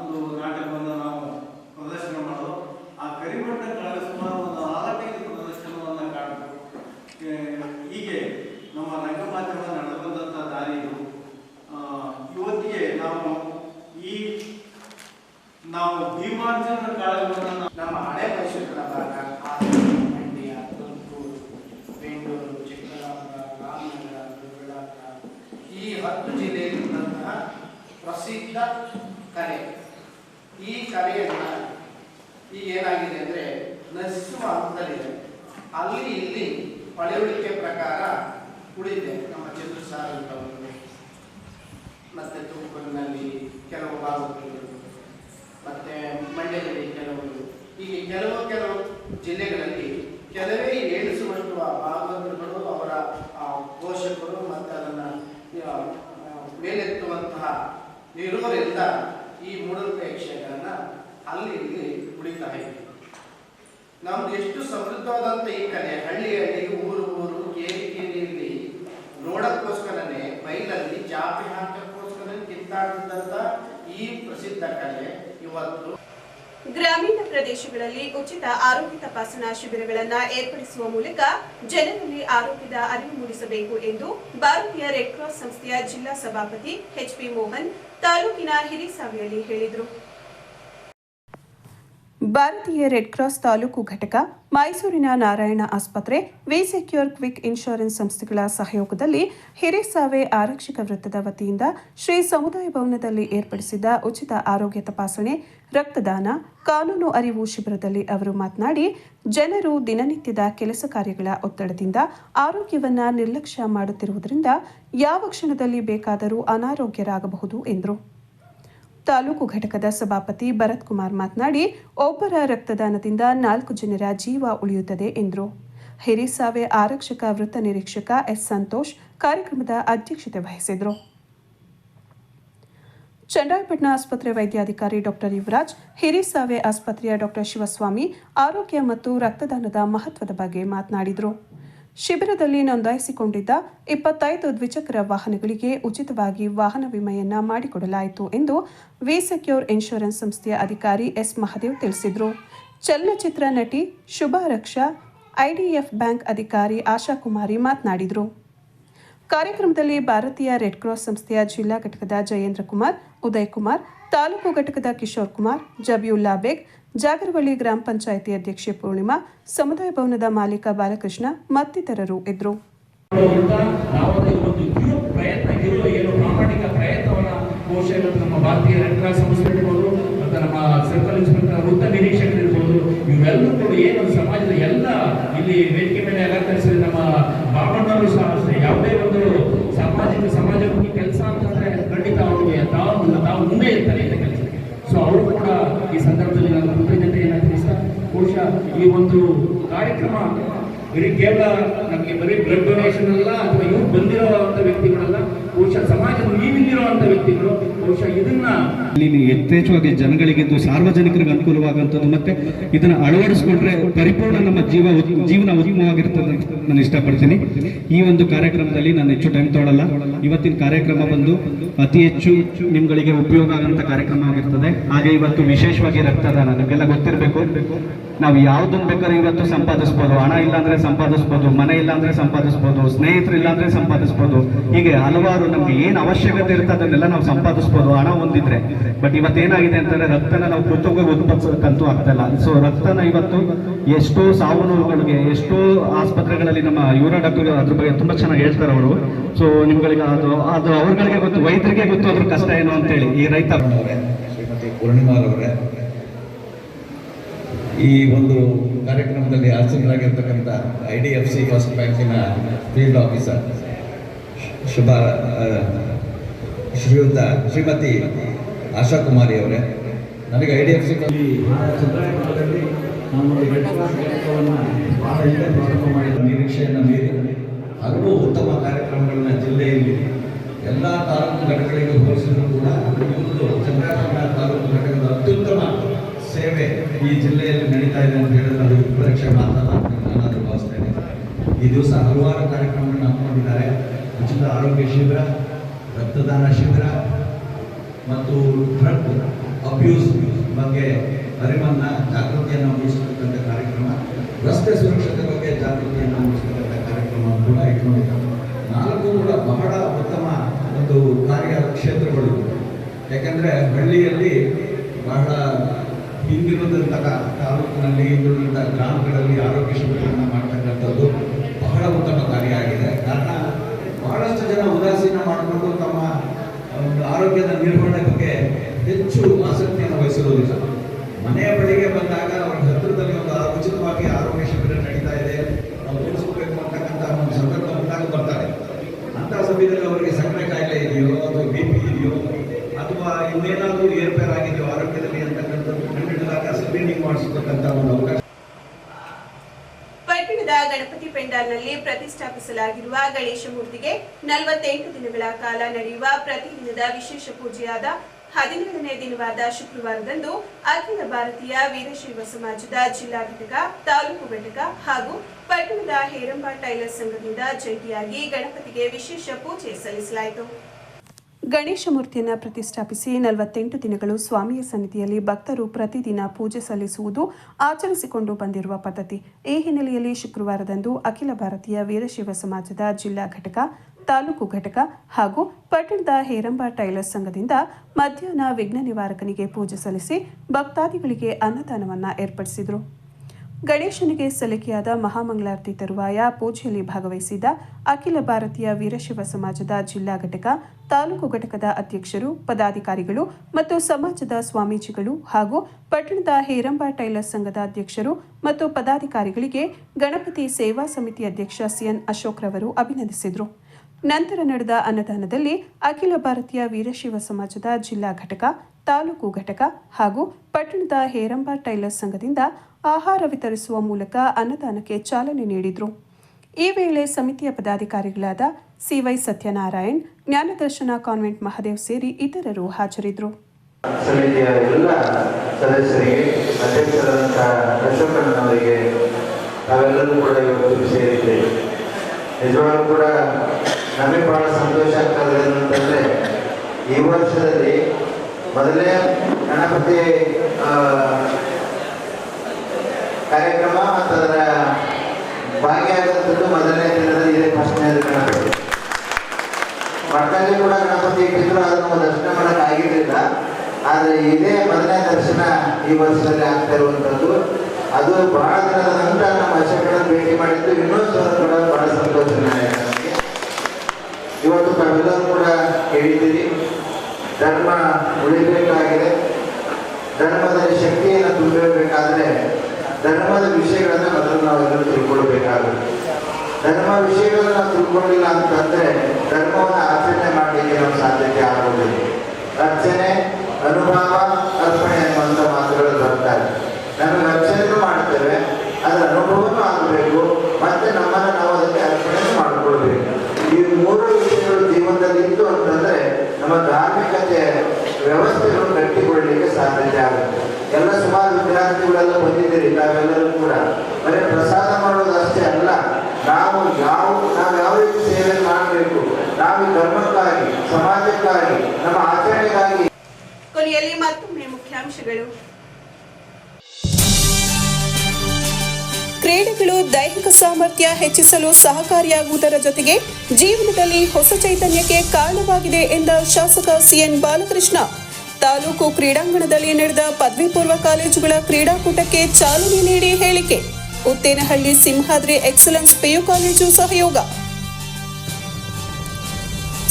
[SPEAKER 8] ಒಂದು ನಾಟಕವನ್ನು ನಾವು ಪ್ರದರ್ಶನ ಮಾಡೋದು ಆ ಕರಿಬಟ್ಟನ ಕಾಳಗ ಸುಮಾರು ಒಂದು ನಾಲ್ಕೈದು ಪ್ರದರ್ಶನವನ್ನು ಕಾಣಬೇಕು ಏ, ಹೀಗೆ ನಮ್ಮ ರಂಗಮಾಧ್ಯಮ ನಡೆದು ಬಂದಂಥ ದಾರಿ ಇದು ಆ, ಇವತ್ತಿಗೆ ನಾವು ಈ ನಾವು ಭೀಮಾರ್ಜುನ ಕಾಳಗವನ್ನು ನಾವು
[SPEAKER 7] ನಮ್ಮ ಹಳೆ ಮೈಸೂರಿನ ಭಾಗ ಹಾಸನ, ಮಂಡ್ಯ ತುಮಕೂರು ಬೆಂಗಳೂರು ಚಿಕ್ಕಬಳ್ಳಾಪುರ ರಾಮನಗರ ದೊಡ್ಡಬಳ್ಳಾಪುರ ಈ ಹತ್ತು ಜಿಲ್ಲೆಯಲ್ಲಿರುವಂತಹ ಪ್ರಸಿದ್ಧ ಕಲೆ. ಈ ಕಲೆಯನ್ನು ಈಗ ಏನಾಗಿದೆ ಅಂದರೆ ನಶಿಸುವ ಹಂತದಲ್ಲಿದೆ ಅಲ್ಲಿ ಇಲ್ಲಿ ಪಳೆಯುಳಿಕೆ ಪ್ರಕಾರ ಉಳಿದೆ ನಮ್ಮ ಚಿತ್ರ ಸಾರಂತವರು ಮತ್ತು ತುಮಕೂರಿನಲ್ಲಿ ಕೆಲವು ಭಾಗಗಳು ಮತ್ತೆ ಮಂಡ್ಯದಲ್ಲಿ ಕೆಲವರು ಹೀಗೆ ಕೆಲವು ಕೆಲವು ಜಿಲ್ಲೆಗಳಲ್ಲಿ ಕೆಲವೇ ಏಳಿಸುವಷ್ಟು ಆ ಅವರ ಆ ಪೋಷಕರು ಮತ್ತು ಮೇಲೆತ್ತುವಂತಹ ಇರುವರಿಂದ ಈ ಮೂಢನಂಬಿಕೆ ಯಕ್ಷಗಾನ ಅಲ್ಲಿ ಇಲ್ಲಿ ಉಳಿತಾ ಇದೆ. ನಮ್ದು ಎಷ್ಟು ಸಮೃದ್ಧವಾದಂಥ ಈ ಕಲೆ, ಹಳ್ಳಿಯಲ್ಲಿ ಊರು ಊರು, ಕೇರಿ, ಕೇರಿಯಲ್ಲಿ ನೋಡಕ್ಕೋಸ್ಕರನೇ, ಬೈಲಲ್ಲಿ ಜಾಪಿ ಹಾಕಕ್ಕೋಸ್ಕರ ಕಿತ್ತಾಡಿದಂಥ ಈ ಪ್ರಸಿದ್ಧ ಕಲೆ ಇವತ್ತು.
[SPEAKER 1] ಗ್ರಾಮೀಣ ಪ್ರದೇಶಗಳಲ್ಲಿ ಉಚಿತ ಆರೋಗ್ಯ ತಪಾಸಣಾ ಶಿಬಿರಗಳನ್ನು ಏರ್ಪಡಿಸುವ ಮೂಲಕ ಜನರಲ್ಲಿ ಆರೋಗ್ಯದ ಅರಿವು ಮೂಡಿಸಬೇಕು ಎಂದು ಭಾರತೀಯ ರೆಡ್ ಕ್ರಾಸ್ ಸಂಸ್ಥೆಯ ಜಿಲ್ಲಾ ಸಭಾಪತಿ ಎಚ್ಪಿ ಮೋಹನ್ ತಾಲೂಕಿನ ಹಿರಿಸಾವೆಯಲ್ಲಿ ಹೇಳಿದರು. ಭಾರತೀಯ ರೆಡ್ ಕ್ರಾಸ್ ತಾಲೂಕು ಘಟಕ, ಮೈಸೂರಿನ ನಾರಾಯಣ ಆಸ್ಪತ್ರೆ ವಿ ಸೆಕ್ಯೂರ್ ಕ್ವಿಕ್ ಇನ್ಶೂರೆನ್ಸ್ ಸಂಸ್ಥೆಗಳ ಸಹಯೋಗದಲ್ಲಿ ಹಿರೇಸಾವೆ ಆರಕ್ಷಕ ವೃತ್ತದ ವತಿಯಿಂದ ಶ್ರೀ ಸಮುದಾಯ ಭವನದಲ್ಲಿ ಏರ್ಪಡಿಸಿದ್ದ ಉಚಿತ ಆರೋಗ್ಯ ತಪಾಸಣೆ ರಕ್ತದಾನ, ಕಾನೂನು ಅರಿವು ಶಿಬಿರದಲ್ಲಿ ಅವರು ಮಾತನಾಡಿ, ಜನರು ದಿನನಿತ್ಯದ ಕೆಲಸ ಕಾರ್ಯಗಳ ಒತ್ತಡದಿಂದ ಆರೋಗ್ಯವನ್ನು ನಿರ್ಲಕ್ಷ್ಯ ಮಾಡುತ್ತಿರುವುದರಿಂದ ಯಾವ ಕ್ಷಣದಲ್ಲಿ ಬೇಕಾದರೂ ಅನಾರೋಗ್ಯರಾಗಬಹುದು ಎಂದರು. ತಾಲೂಕು ಘಟಕದ ಸಭಾಪತಿ ಭರತ್ ಕುಮಾರ್ ಮಾತನಾಡಿ, ಒಬ್ಬರ ರಕ್ತದಾನದಿಂದ ನಾಲ್ಕು ಜನರ ಜೀವ ಉಳಿಯುತ್ತದೆ ಎಂದರು. ಹಿರಿಸಾವೆ ಆರಕ್ಷಕ ವೃತ್ತ ನಿರೀಕ್ಷಕ ಎಸ್ ಸಂತೋಷ್ ಕಾರ್ಯಕ್ರಮದ ಅಧ್ಯಕ್ಷತೆ ವಹಿಸಿದರು ಚಂದ್ರಾಯಪಟ್ಟಣ ಆಸ್ಪತ್ರೆ ವೈದ್ಯಾಧಿಕಾರಿ ಡಾಕ್ಟರ್ ಯುವರಾಜ್ ಹಿರಿಸಾವೆ ಆಸ್ಪತ್ರೆಯ ಡಾಕ್ಟರ್ ಶಿವಸ್ವಾಮಿ ಆರೋಗ್ಯ ಮತ್ತು ರಕ್ತದಾನದ ಮಹತ್ವದ ಬಗ್ಗೆ ಮಾತನಾಡಿದರು. ಶಿಬಿರದಲ್ಲಿ ನೋಂದಾಯಿಸಿಕೊಂಡಿದ್ದ ಇಪ್ಪತ್ತೈದು ದ್ವಿಚಕ್ರ ವಾಹನಗಳಿಗೆ ಉಚಿತವಾಗಿ ವಾಹನ ವಿಮೆಯನ್ನ ಮಾಡಿಕೊಡಲಾಯಿತು ಎಂದು ವಿ ಸೆಕ್ಯೂರ್ ಇನ್ಶೂರೆನ್ಸ್ ಸಂಸ್ಥೆಯ ಅಧಿಕಾರಿ ಎಸ್ ಮಹದೇವ್ ತಿಳಿಸಿದರು. ಚಲನಚಿತ್ರ ನಟಿ ಶುಭಾ ರಕ್ಷಾ ಐಡಿಎಫ್ ಬ್ಯಾಂಕ್ ಅಧಿಕಾರಿ ಆಶಾ ಕುಮಾರಿ ಮಾತನಾಡಿದರು. ಕಾರ್ಯಕ್ರಮದಲ್ಲಿ ಭಾರತೀಯ ರೆಡ್ ಕ್ರಾಸ್ ಸಂಸ್ಥೆಯ ಜಿಲ್ಲಾ ಘಟಕದ ಜಯೇಂದ್ರ ಕುಮಾರ್, ಉದಯ್ ಕುಮಾರ್, ತಾಲೂಕು ಘಟಕದ ಕಿಶೋರ್ ಕುಮಾರ್, ಜಬಿಯುಲ್ಲಾ ಬೇಗ್, ಜಾಗರವಳ್ಳಿ ಗ್ರಾಮ ಪಂಚಾಯಿತಿ ಅಧ್ಯಕ್ಷೆ ಪೂರ್ಣಿಮಾ, ಸಮುದಾಯ ಭವನದ ಮಾಲೀಕ ಬಾಲಕೃಷ್ಣ ಮತ್ತಿತರರು ಇದ್ದರು.
[SPEAKER 9] ನಮ್ಮ ಭಾರತೀಯ ರೆಡ್ ಕ್ರಾಸ್ ಸಂಸ್ಥೆ ನಮ್ಮ ಸರ್ಕಲ್ ಇನ್ಸ್ಪೆಕ್ಟರ್ ವೃತ್ತ ನಿರೀಕ್ಷಕರು ಇರ್ಬೋದು ಇವೆಲ್ಲರೂ ಕೂಡ ಏನು ಸಮಾಜದ ಎಲ್ಲ ಇಲ್ಲಿ ವೇದಿಕೆ ಮೇಲೆ ಅಲಂಕರಿಸಿದ ನಮ್ಮ ಬಾಬಣ್ಣವರು ಸಹ ಅಷ್ಟೇ ಯಾವುದೇ ಒಂದು ಸಾಮಾಜಿಕ ಸಮಾಜಮುಖಿ ಕೆಲಸ ಅಂತಂದ್ರೆ ಖಂಡಿತ ಅವರಿಗೆ ತಾವು ತಾವು ಮುಂದೆ ಇರ್ತಾರೆ ಇಂಥ ಕೆಲಸಕ್ಕೆ ಸೊ ಅವರು ಕೂಡ ಈ ಸಂದರ್ಭದಲ್ಲಿ ನಾನು ಕೃತಜ್ಞತೆಯನ್ನು ತಿಳಿಸ್ತಾ ಬಹುಶಃ ಈ ಒಂದು ಕಾರ್ಯಕ್ರಮ ಬರೀ ಕೇವಲ ನಮಗೆ ಬರೀ ಬ್ಲಡ್ ಡೊನೇಷನ್ ಅಲ್ಲ, ಅಥವಾ ಇವ್ರು ಬಂದಿರೋ ವ್ಯಕ್ತಿಗಳಲ್ಲ, ಬಹುಶಃ ಸಮಾಜದ ನೀವಿಲ್ಲಿರುವಂತ ವ್ಯಕ್ತಿಗಳು
[SPEAKER 10] ಇಲ್ಲಿ ಯಥೇಚ್ಛವಾಗಿ ಜನಗಳಿಗೆ ಇದು ಸಾರ್ವಜನಿಕರಿಗೆ ಅನುಕೂಲವಾಗುವಂಥದ್ದು ಮತ್ತೆ ಇದನ್ನ ಅಳವಡಿಸಿಕೊಂಡ್ರೆ ಪರಿಪೂರ್ಣ ನಮ್ಮ ಜೀವ ಜೀವನ ಉತ್ತಮವಾಗಿರ್ತದೆ ಅಂತ ನಾನು ಇಷ್ಟಪಡ್ತೀನಿ. ಈ ಒಂದು ಕಾರ್ಯಕ್ರಮದಲ್ಲಿ ನಾನು ಹೆಚ್ಚು ಟೈಮ್ ತೊಗೊಳಲ್ಲ. ಇವತ್ತಿನ ಕಾರ್ಯಕ್ರಮ ಬಂದು ಅತಿ ಹೆಚ್ಚು ನಿಮ್ಗಳಿಗೆ ಉಪಯೋಗ ಆಗುವಂತ ಕಾರ್ಯಕ್ರಮ ಆಗಿರ್ತದೆ. ಹಾಗೆ ಇವತ್ತು ವಿಶೇಷವಾಗಿ ರಕ್ತದಾನ, ನಮಗೆಲ್ಲ ಗೊತ್ತಿರಬೇಕು. ನಾವು ಯಾವ್ದನ್ನ ಬೇಕಾದ್ರೆ ಇವತ್ತು ಸಂಪಾದಿಸ್ಬೋದು. ಹಣ ಇಲ್ಲಾಂದ್ರೆ ಸಂಪಾದಿಸ್ಬೋದು, ಮನೆ ಇಲ್ಲಾಂದ್ರೆ ಸಂಪಾದಿಸ್ಬೋದು, ಸ್ನೇಹಿತರು ಇಲ್ಲಾಂದ್ರೆ ಸಂಪಾದಿಸ್ಬೋದು. ಹೀಗೆ ಹಲವಾರು ನಮ್ಗೆ ಏನು ಅವಶ್ಯಕತೆ ಇರುತ್ತೆ ಅದನ್ನೆಲ್ಲ ನಾವು ಸಂಪಾದಿಸ್ಬೋದು. ಹಣ ಹೊಂದಿದ್ರೆ. ಬಟ್ ಇವತ್ತೇನಾಗಿದೆ ಅಂತಂದ್ರೆ ರಕ್ತನ ನಾವು ಕೃತಜ್ಞ ಉತ್ಪಾದಿಸೋಕ್ಕಂತೂ ಆಗ್ತಲ್ಲ ಸೊ ರಕ್ತನ ಇವತ್ತು ಎಷ್ಟೋ ಸಾವು ನೋವುಗಳಿಗೆ ಎಷ್ಟೋ ಆಸ್ಪತ್ರೆಗಳಲ್ಲಿ ನಮ್ಮ ಯುವ ಡಾಕ್ಟರ್ ಅದ್ರ ಬಗ್ಗೆ ತುಂಬಾ ಚೆನ್ನಾಗಿ ಹೇಳ್ತಾರೆ ಅವರು. ಸೊ ನಿಮ್ಗಳಿಗೆ ಅದು ಅದು ಅವ್ರಗಳಿಗೆ ಗೊತ್ತು, ವೈದ್ಯರಿಗೆ ಗೊತ್ತು ಅದ್ರ ಕಷ್ಟ ಏನು ಅಂತೇಳಿ ಈ ರೈತ
[SPEAKER 11] ಈ ಒಂದು ಕಾರ್ಯಕ್ರಮದಲ್ಲಿ ಹಾಜರಾಗಿರ್ತಕ್ಕಂಥ I D F C first ಬ್ಯಾಂಕಿನ ಫೀಲ್ಡ್ ಆಫೀಸರ್ ಶುಭ ಶ್ರೀಯುತ ಶ್ರೀಮತಿ ಆಶಾ ಕುಮಾರಿ ಅವರೇ. ನನಗೆ ಐ ಡಿ ಎಫ್ ಸಿ ನಿರೀಕ್ಷೆಯನ್ನು ಮೀರಿ ಹಲವು ಉತ್ತಮ ಕಾರ್ಯಕ್ರಮಗಳನ್ನು ಜಿಲ್ಲೆಯಲ್ಲಿ ಎಲ್ಲ ತಾಲೂಕು ಘಟಕಗಳಿಗೆ ಹೋಲಿಸಿದರೂ ಕೂಡ ಇವತ್ತು ಚಂದ್ರಾಯಪಟ್ಟಣ ತಾಲೂಕು ಘಟಕದ ಅತ್ಯುತ್ತಮ ಸೇವೆ ಈ ಜಿಲ್ಲೆಯಲ್ಲಿ ನಡೀತಾ ಇದೆ ಅಂತ ಹೇಳಿದ್ರೆ ಅದು ಪರೀಕ್ಷೆ ಮಾತಲ್ಲ ನಾನು ಭಾವಿಸ್ತೇನೆ ಈ ದಿವಸ ಹಲವಾರು ಕಾರ್ಯಕ್ರಮಗಳನ್ನು ಹಮ್ಮಿಕೊಂಡಿದ್ದಾರೆ. ಉಚಿತ ಆರೋಗ್ಯ ಶಿಬಿರ ರಕ್ತದಾನ ಶಿಬಿರ ಮತ್ತು ಡ್ರಗ್ ಅಬ್ಯೂಸ್ ಬಗ್ಗೆ ಅರಿವನ್ನು ಜಾಗೃತಿಯನ್ನು ಮೂಡಿಸತಕ್ಕಂಥ ಕಾರ್ಯಕ್ರಮ, ರಸ್ತೆ ಸುರಕ್ಷತೆ ಬಗ್ಗೆ ಜಾಗೃತಿಯನ್ನು ಮೂಡಿಸತಕ್ಕಂಥ ಕಾರ್ಯಕ್ರಮ ಕೂಡ ಇಟ್ಕೊಂಡಿದ್ದಾರೆ ನಾಲ್ಕು ಕೂಡ ಬಹಳ ಉತ್ತಮ ಒಂದು ಕಾರ್ಯ ಕ್ಷೇತ್ರಗಳು ಯಾಕಂದ್ರೆ ಹಳ್ಳಿಯಲ್ಲಿ ಬಹಳ ಹಿಂದಿರುವಂತಹ ತಾಲೂಕಿನಲ್ಲಿ ಹಿಂದಿರುವಂಥ ಗ್ರಾಮಗಳಲ್ಲಿ ಆರೋಗ್ಯ ಶಿಬಿರಗಳನ್ನು ಮಾಡ್ತಕ್ಕಂಥದ್ದು ಬಹಳ ಉತ್ತಮ ಕಾರ್ಯ ಆಗಿದೆ. ಕಾರಣ ಬಹಳಷ್ಟು ಜನ ಉದಾಸೀನ ಮಾಡಿಕೊಂಡು ತಮ್ಮ ಒಂದು ಆರೋಗ್ಯದ ನಿರ್ವಹಣೆ ಬಗ್ಗೆ ಹೆಚ್ಚು ಆಸಕ್ತಿಯನ್ನು ವಹಿಸಿರುವುದಿಲ್ಲ. ಮನೆಯ ಬಳಿಗೆ ಬಂದಾಗ ಅವರ ಹತ್ತಿರದಲ್ಲಿ ಒಂದು ಉಚಿತವಾಗಿ ಆರೋಗ್ಯ ಶಿಬಿರ ನಡೀತಾ ಇದೆ. ನಾವು ತಿಳಿಸ್ಕೋಬೇಕು ಅಂತಕ್ಕಂಥ ಒಂದು ಸಂದರ್ಭ ಬಂದಾಗ ಬರ್ತಾರೆ. ಅಂತ ಸಮಯದಲ್ಲಿ ಅವರಿಗೆ ಸಕ್ಕರೆ ಕಾಯಿಲೆ ಇದೆಯೋ, ಅಥವಾ ಬಿ ಪಿ ಇದೆಯೋ, ಅಥವಾ ಇನ್ನೇನಾದರೂ ಏರ್ಪೇರ್ ಆಗಿದೆಯೋ ಆರೋಗ್ಯದಲ್ಲಿ ಅಂತಕ್ಕಂಥದ್ದು ಕಂಡುಹಿಡಿದಾಗ ಸ್ಕ್ರೀನಿಂಗ್ ಒಂದು ಅವಕಾಶ.
[SPEAKER 1] ಗಣಪತಿ ಪೆಂಡಾಲ್ನಲ್ಲಿ ಪ್ರತಿಷ್ಠಾಪಿಸಲಾಗಿರುವ ಗಣೇಶ ಮೂರ್ತಿಗೆ ನಲವತ್ತೆಂಟು ದಿನಗಳ ಕಾಲ ನಡೆಯುವ ಪ್ರತಿದಿನದ ವಿಶೇಷ ಪೂಜೆಯಾದ ಹದಿನೇಳನೇ ದಿನವಾದ ಶುಕ್ರವಾರದಂದು ಅಖಿಲ ಭಾರತೀಯ ವೀರಶೈವ ಸಮಾಜದ ಜಿಲ್ಲಾ ಘಟಕ ತಾಲೂಕು ಘಟಕ ಹಾಗೂ ಪಟ್ಟಣದ ಹೇರಂಬ ಟೈಲರ್ ಸಂಘದಿಂದ ಜಂಟಿಯಾಗಿ ಗಣಪತಿಗೆ ವಿಶೇಷ ಪೂಜೆ ಸಲ್ಲಿಸಲಾಯಿತು. ಗಣೇಶ ಮೂರ್ತಿಯನ್ನು ಪ್ರತಿಷ್ಠಾಪಿಸಿ ನಲವತ್ತೆಂಟು ದಿನಗಳು ಸ್ವಾಮಿಯ ಸನ್ನಿಧಿಯಲ್ಲಿ ಭಕ್ತರು ಪ್ರತಿದಿನ ಪೂಜೆ ಸಲ್ಲಿಸುವುದು ಆಚರಿಸಿಕೊಂಡು ಬಂದಿರುವ ಪದ್ಧತಿ. ಈ ಹಿನ್ನೆಲೆಯಲ್ಲಿ ಶುಕ್ರವಾರದಂದು ಅಖಿಲ ಭಾರತೀಯ ವೀರಶೈವ ಸಮಾಜದ ಜಿಲ್ಲಾ ಘಟಕ, ತಾಲೂಕು ಘಟಕ ಹಾಗೂ ಪಟ್ಟಣದ ಹೇರಂಬ ಟೈಲರ್ಸ್ ಸಂಘದಿಂದ ಮಧ್ಯಾಹ್ನ ವಿಘ್ನ ನಿವಾರಕನಿಗೆ ಪೂಜೆ ಸಲ್ಲಿಸಿ ಭಕ್ತಾದಿಗಳಿಗೆ ಅನ್ನದಾನವನ್ನು ಏರ್ಪಡಿಸಿದರು. ಗಣೇಶನಿಗೆ ಸಲಿಕೆಯಾದ ಮಹಾಮಂಗಳಾರತಿ ತರುವಾಯ ಪೂಜೆಯಲ್ಲಿ ಭಾಗವಹಿಸಿದ ಅಖಿಲ ಭಾರತೀಯ ವೀರಶಿವ ಸಮಾಜದ ಜಿಲ್ಲಾ ಘಟಕ, ತಾಲೂಕು ಘಟಕದ ಅಧ್ಯಕ್ಷರು, ಪದಾಧಿಕಾರಿಗಳು ಮತ್ತು ಸಮಾಜದ ಸ್ವಾಮೀಜಿಗಳು ಹಾಗೂ ಪಟ್ಟಣದ ಹೇರಂಬ ಟೈಲರ್ ಸಂಘದ ಅಧ್ಯಕ್ಷರು ಮತ್ತು ಪದಾಧಿಕಾರಿಗಳಿಗೆ ಗಣಪತಿ ಸೇವಾ ಸಮಿತಿ ಅಧ್ಯಕ್ಷ ಸಿಎನ್ ಅಶೋಕ್ ರವರು ಅಭಿನಂದಿಸಿದರು. ನಂತರ ನಡೆದ ಅನ್ನದಾನದಲ್ಲಿ ಅಖಿಲ ಭಾರತೀಯ ವೀರಶಿವ ಸಮಾಜದ ಜಿಲ್ಲಾ ಘಟಕ, ತಾಲೂಕು ಘಟಕ ಹಾಗೂ ಪಟ್ಟಣದ ಹೇರಂಬ ಟೈಲರ್ ಸಂಘದಿಂದ ಆಹಾರ ವಿತರಿಸುವ ಮೂಲಕ ಅನ್ನದಾನಕ್ಕೆ ಚಾಲನೆ ನೀಡಿದರು. ಈ ವೇಳೆ ಸಮಿತಿಯ ಪದಾಧಿಕಾರಿಗಳಾದ ಸಿವೈ ಸತ್ಯನಾರಾಯಣ್, ಜ್ಞಾನದರ್ಶನ ಕಾನ್ವೆಂಟ್ ಮಹದೇವ್ ಸೇರಿ ಇತರರು ಹಾಜರಿದ್ದರು
[SPEAKER 12] ಸಮಿತಿಯ ಎಲ್ಲ ಸದಸ್ಯರಿಗೆ, ಅಧ್ಯಕ್ಷರಾದಂಥ ಅಶೋಕಣ್ಣನವರಿಗೆ ತಾವೆಲ್ಲರೂ ಕೂಡ ಇವತ್ತು ಸೇರಿದ್ದೇವೆ. ನಿಜವಾಗ್ಲೂ ಕೂಡ ನಮಗೆ ಬಹಳ ಸಂತೋಷ ಆಗ್ತದೆ ಅಂತಂದರೆ ಈ ವರ್ಷದಲ್ಲಿ ಮೊದಲೇ ಗಣಪತಿ ಕಾರ್ಯಕ್ರಮ ಮತ್ತು ಅದರ ಭಾಗಿಯಾಗಂಥದ್ದು ಮೊದಲನೇ ದಿನದಲ್ಲಿ ಇದೆ ಫಸ್ಟ್ನೇ ಗಣಪತಿ ಮಠದಲ್ಲಿ ಕೂಡ ಗಣಪತಿ ಇಟ್ಟಿದ್ರು ಅದನ್ನು ದರ್ಶನ ಮಾಡೋಕೆ ಆಗಿರಲಿಲ್ಲ. ಆದರೆ ಇದೇ ಮೊದಲನೇ ದರ್ಶನ ಈ ವರ್ಷದಲ್ಲಿ ಆಗ್ತಾ ಇರುವಂಥದ್ದು ಅದು ಬಹಳ ದಿನದ ನಂತರ ನಮ್ಮ ಅಶೋಕರನ್ನು ಭೇಟಿ ಮಾಡಿದ್ದು ಇನ್ನೂ ಸಹ ಕೂಡ ಬಹಳ ಸಂತೋಷ ಇವತ್ತು ತಾವೆಲ್ಲರೂ ಕೂಡ ಹೇಳಿದ್ದೀರಿ ಧರ್ಮ ಉಳಿಬೇಕಾಗಿದೆ. ಧರ್ಮದಲ್ಲಿ ಶಕ್ತಿಯನ್ನು ತುಂಬಬೇಕಾದ್ರೆ ಧರ್ಮದ ವಿಷಯಗಳನ್ನ ಮೊದಲು ನಾವೆಲ್ಲರೂ ತಿಳ್ಕೊಳ್ಬೇಕಾಗುತ್ತೆ. ಧರ್ಮ ವಿಷಯಗಳನ್ನ ನಾವು ತಿಳ್ಕೊಂಡಿಲ್ಲ ಅಂತಂದ್ರೆ ಧರ್ಮವನ್ನು ಆಚರಣೆ ಮಾಡಲಿಕ್ಕೆ ನಮ್ಗೆ ಸಾಧ್ಯತೆ ಆಗೋದಿಲ್ಲ. ರಕ್ಷಣೆ, ಅನುಭವ, ಅರ್ಪಣೆ ಅನ್ನುವಂಥ ಮಾತುಗಳು ಬರ್ತಾರೆ ನಾವು ರಕ್ಷಣೆನೂ ಮಾಡ್ತೇವೆ ಅದರ ಅನುಭವನೂ ಆಗಬೇಕು, ಮತ್ತೆ ನಮ್ಮನ್ನು ನಾವು ಅದಕ್ಕೆ ಅರ್ಪಣೆ ಮಾಡಿಕೊಳ್ಬೇಕು. ಈ ಮೂರು ವಿಷಯಗಳು ಜೀವನದಲ್ಲಿ ಇತ್ತು ಅಂತಂದ್ರೆ ನಮ್ಮ ಧಾರ್ಮಿಕತೆ ವ್ಯವಸ್ಥೆಗಳು ಕಟ್ಟಿಕೊಳ್ಳಲಿಕ್ಕೆ ಸಾಧ್ಯತೆ ಆಗುತ್ತೆ. ಎಲ್ಲ ಸುಮಾರು ವಿದ್ಯಾರ್ಥಿಗಳೆಲ್ಲ ಬಂದಿದ್ದೀರಿ ತಾವೆಲ್ಲರೂ ಕೂಡ. ಬರೀ ಪ್ರಸಾದ ಮಾಡೋದು ಅಷ್ಟೇ ಅಲ್ಲ ನಾವು ಯಾವ ನಾವು ಯಾವ ರೀತಿ ಸೇವೆ ಮಾಡಬೇಕು ನಾವು ಧರ್ಮಕ್ಕಾಗಿ ಸಮಾಜಕ್ಕಾಗಿ ನಮ್ಮ ಆಚರಣೆಗಾಗಿ.
[SPEAKER 1] ಕೊನೆಯಲ್ಲಿ ಮತ್ತೊಮ್ಮೆ ಮುಖ್ಯಾಂಶಗಳು. ಕ್ರೀಡೆಗಳು ದೈಹಿಕ ಸಾಮರ್ಥ್ಯ ಹೆಚ್ಚಿಸಲು ಸಹಕಾರಿಯಾಗುವುದರ ಜೊತೆಗೆ ಜೀವನದಲ್ಲಿ ಹೊಸ ಚೈತನ್ಯಕ್ಕೆ ಕಾರಣವಾಗಿದೆ ಎಂದ ಶಾಸಕ ಸಿಎನ್ ಬಾಲಕೃಷ್ಣ. ತಾಲೂಕು ಕ್ರೀಡಾಂಗಣದಲ್ಲಿ ನಡೆದ ಪದವಿ ಪೂರ್ವ ಕಾಲೇಜುಗಳ ಕ್ರೀಡಾಕೂಟಕ್ಕೆ ಚಾಲನೆ ನೀಡಿ ಹೇಳಿಕೆ. Uttenahalli Simhadri excellence PU college ಸಹಯೋಗ.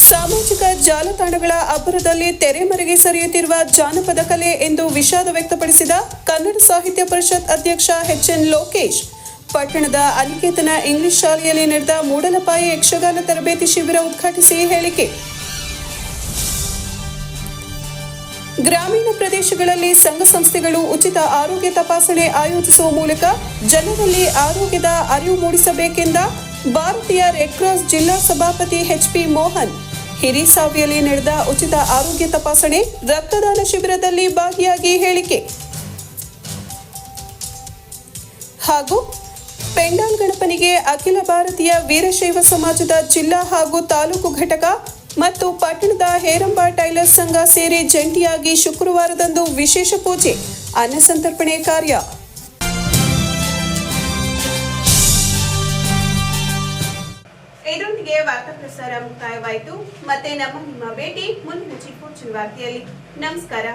[SPEAKER 1] ಸಾಮಾಜಿಕ ಜಾಲತಾಣಗಳ ಅಬ್ಬರದಲ್ಲಿ ತೆರೆಮರೆಗೆ ಸರಿಯುತ್ತಿರುವ ಜಾನಪದ ಕಲೆ ಎಂದು ವಿಷಾದ ವ್ಯಕ್ತಪಡಿಸಿದ ಕನ್ನಡ ಸಾಹಿತ್ಯ ಪರಿಷತ್ ಅಧ್ಯಕ್ಷ ಎಚ್ ಎನ್ ಲೋಕೇಶ್. ಪಟ್ಟಣದ ಅನಿಕೇತನ ಇಂಗ್ಲಿಷ್ ಶಾಲೆಯಲ್ಲಿ ನಡೆದ ಮೂಡಲಪಾಯಿ ಯಕ್ಷಗಾನ ತರಬೇತಿ ಶಿಬಿರ ಉದ್ಘಾಟಿಸಿ ಹೇಳಿಕೆ. ಗ್ರಾಮೀಣ ಪ್ರದೇಶಗಳಲ್ಲಿ ಸಂಘ ಸಂಸ್ಥೆಗಳು ಉಚಿತ ಆರೋಗ್ಯ ತಪಾಸಣೆ ಆಯೋಜಿಸುವ ಮೂಲಕ ಜನರಲ್ಲಿ ಆರೋಗ್ಯದ ಅರಿವು ಮೂಡಿಸಬೇಕೆಂದ ಭಾರತೀಯ ರೆಡ್ ಜಿಲ್ಲಾ ಸಭಾಪತಿ ಎಚ್ ಪಿ ಮೋಹನ್ ಹಿರಿಸಾವಿಯಲ್ಲಿ ನಡೆದ ಉಚಿತ ಆರೋಗ್ಯ ತಪಾಸಣೆ ರಕ್ತದಾನ ಶಿಬಿರದಲ್ಲಿ ಭಾಗಿಯಾಗಿ ಹೇಳಿಕೆ. ಹಾಗೂ ಪೆಂಡಾಲ್ ಗಣಪನಿಗೆ ಅಖಿಲ ಭಾರತೀಯ ವೀರಶೈವ ಸಮಾಜದ ಜಿಲ್ಲಾ ಹಾಗೂ ತಾಲೂಕು ಘಟಕ ಮತ್ತು ಪಟ್ಟಣದ ಹೇರಂಬ ಟೈಲರ್ಸ್ ಸಂಘ ಸೇರಿ ಜಂಟಿಯಾಗಿ ಶುಕ್ರವಾರದಂದು ವಿಶೇಷ ಪೂಜೆ, ಅನ್ನಸಂತರ್ಪಣೆ ಕಾರ್ಯ. ಇದರೊಂದಿಗೆ ವಾರ್ತಾ ಪ್ರಸಾರ ಮುಕ್ತಾಯವಾಯಿತು. ಮತ್ತೆ ನಮ್ಮ ನಿಮ್ಮ ಭೇಟಿ ಮುಂದಿನ ಚಿಕ್ಕ ವಾರ್ತೆಯಲ್ಲಿ ನಮಸ್ಕಾರ.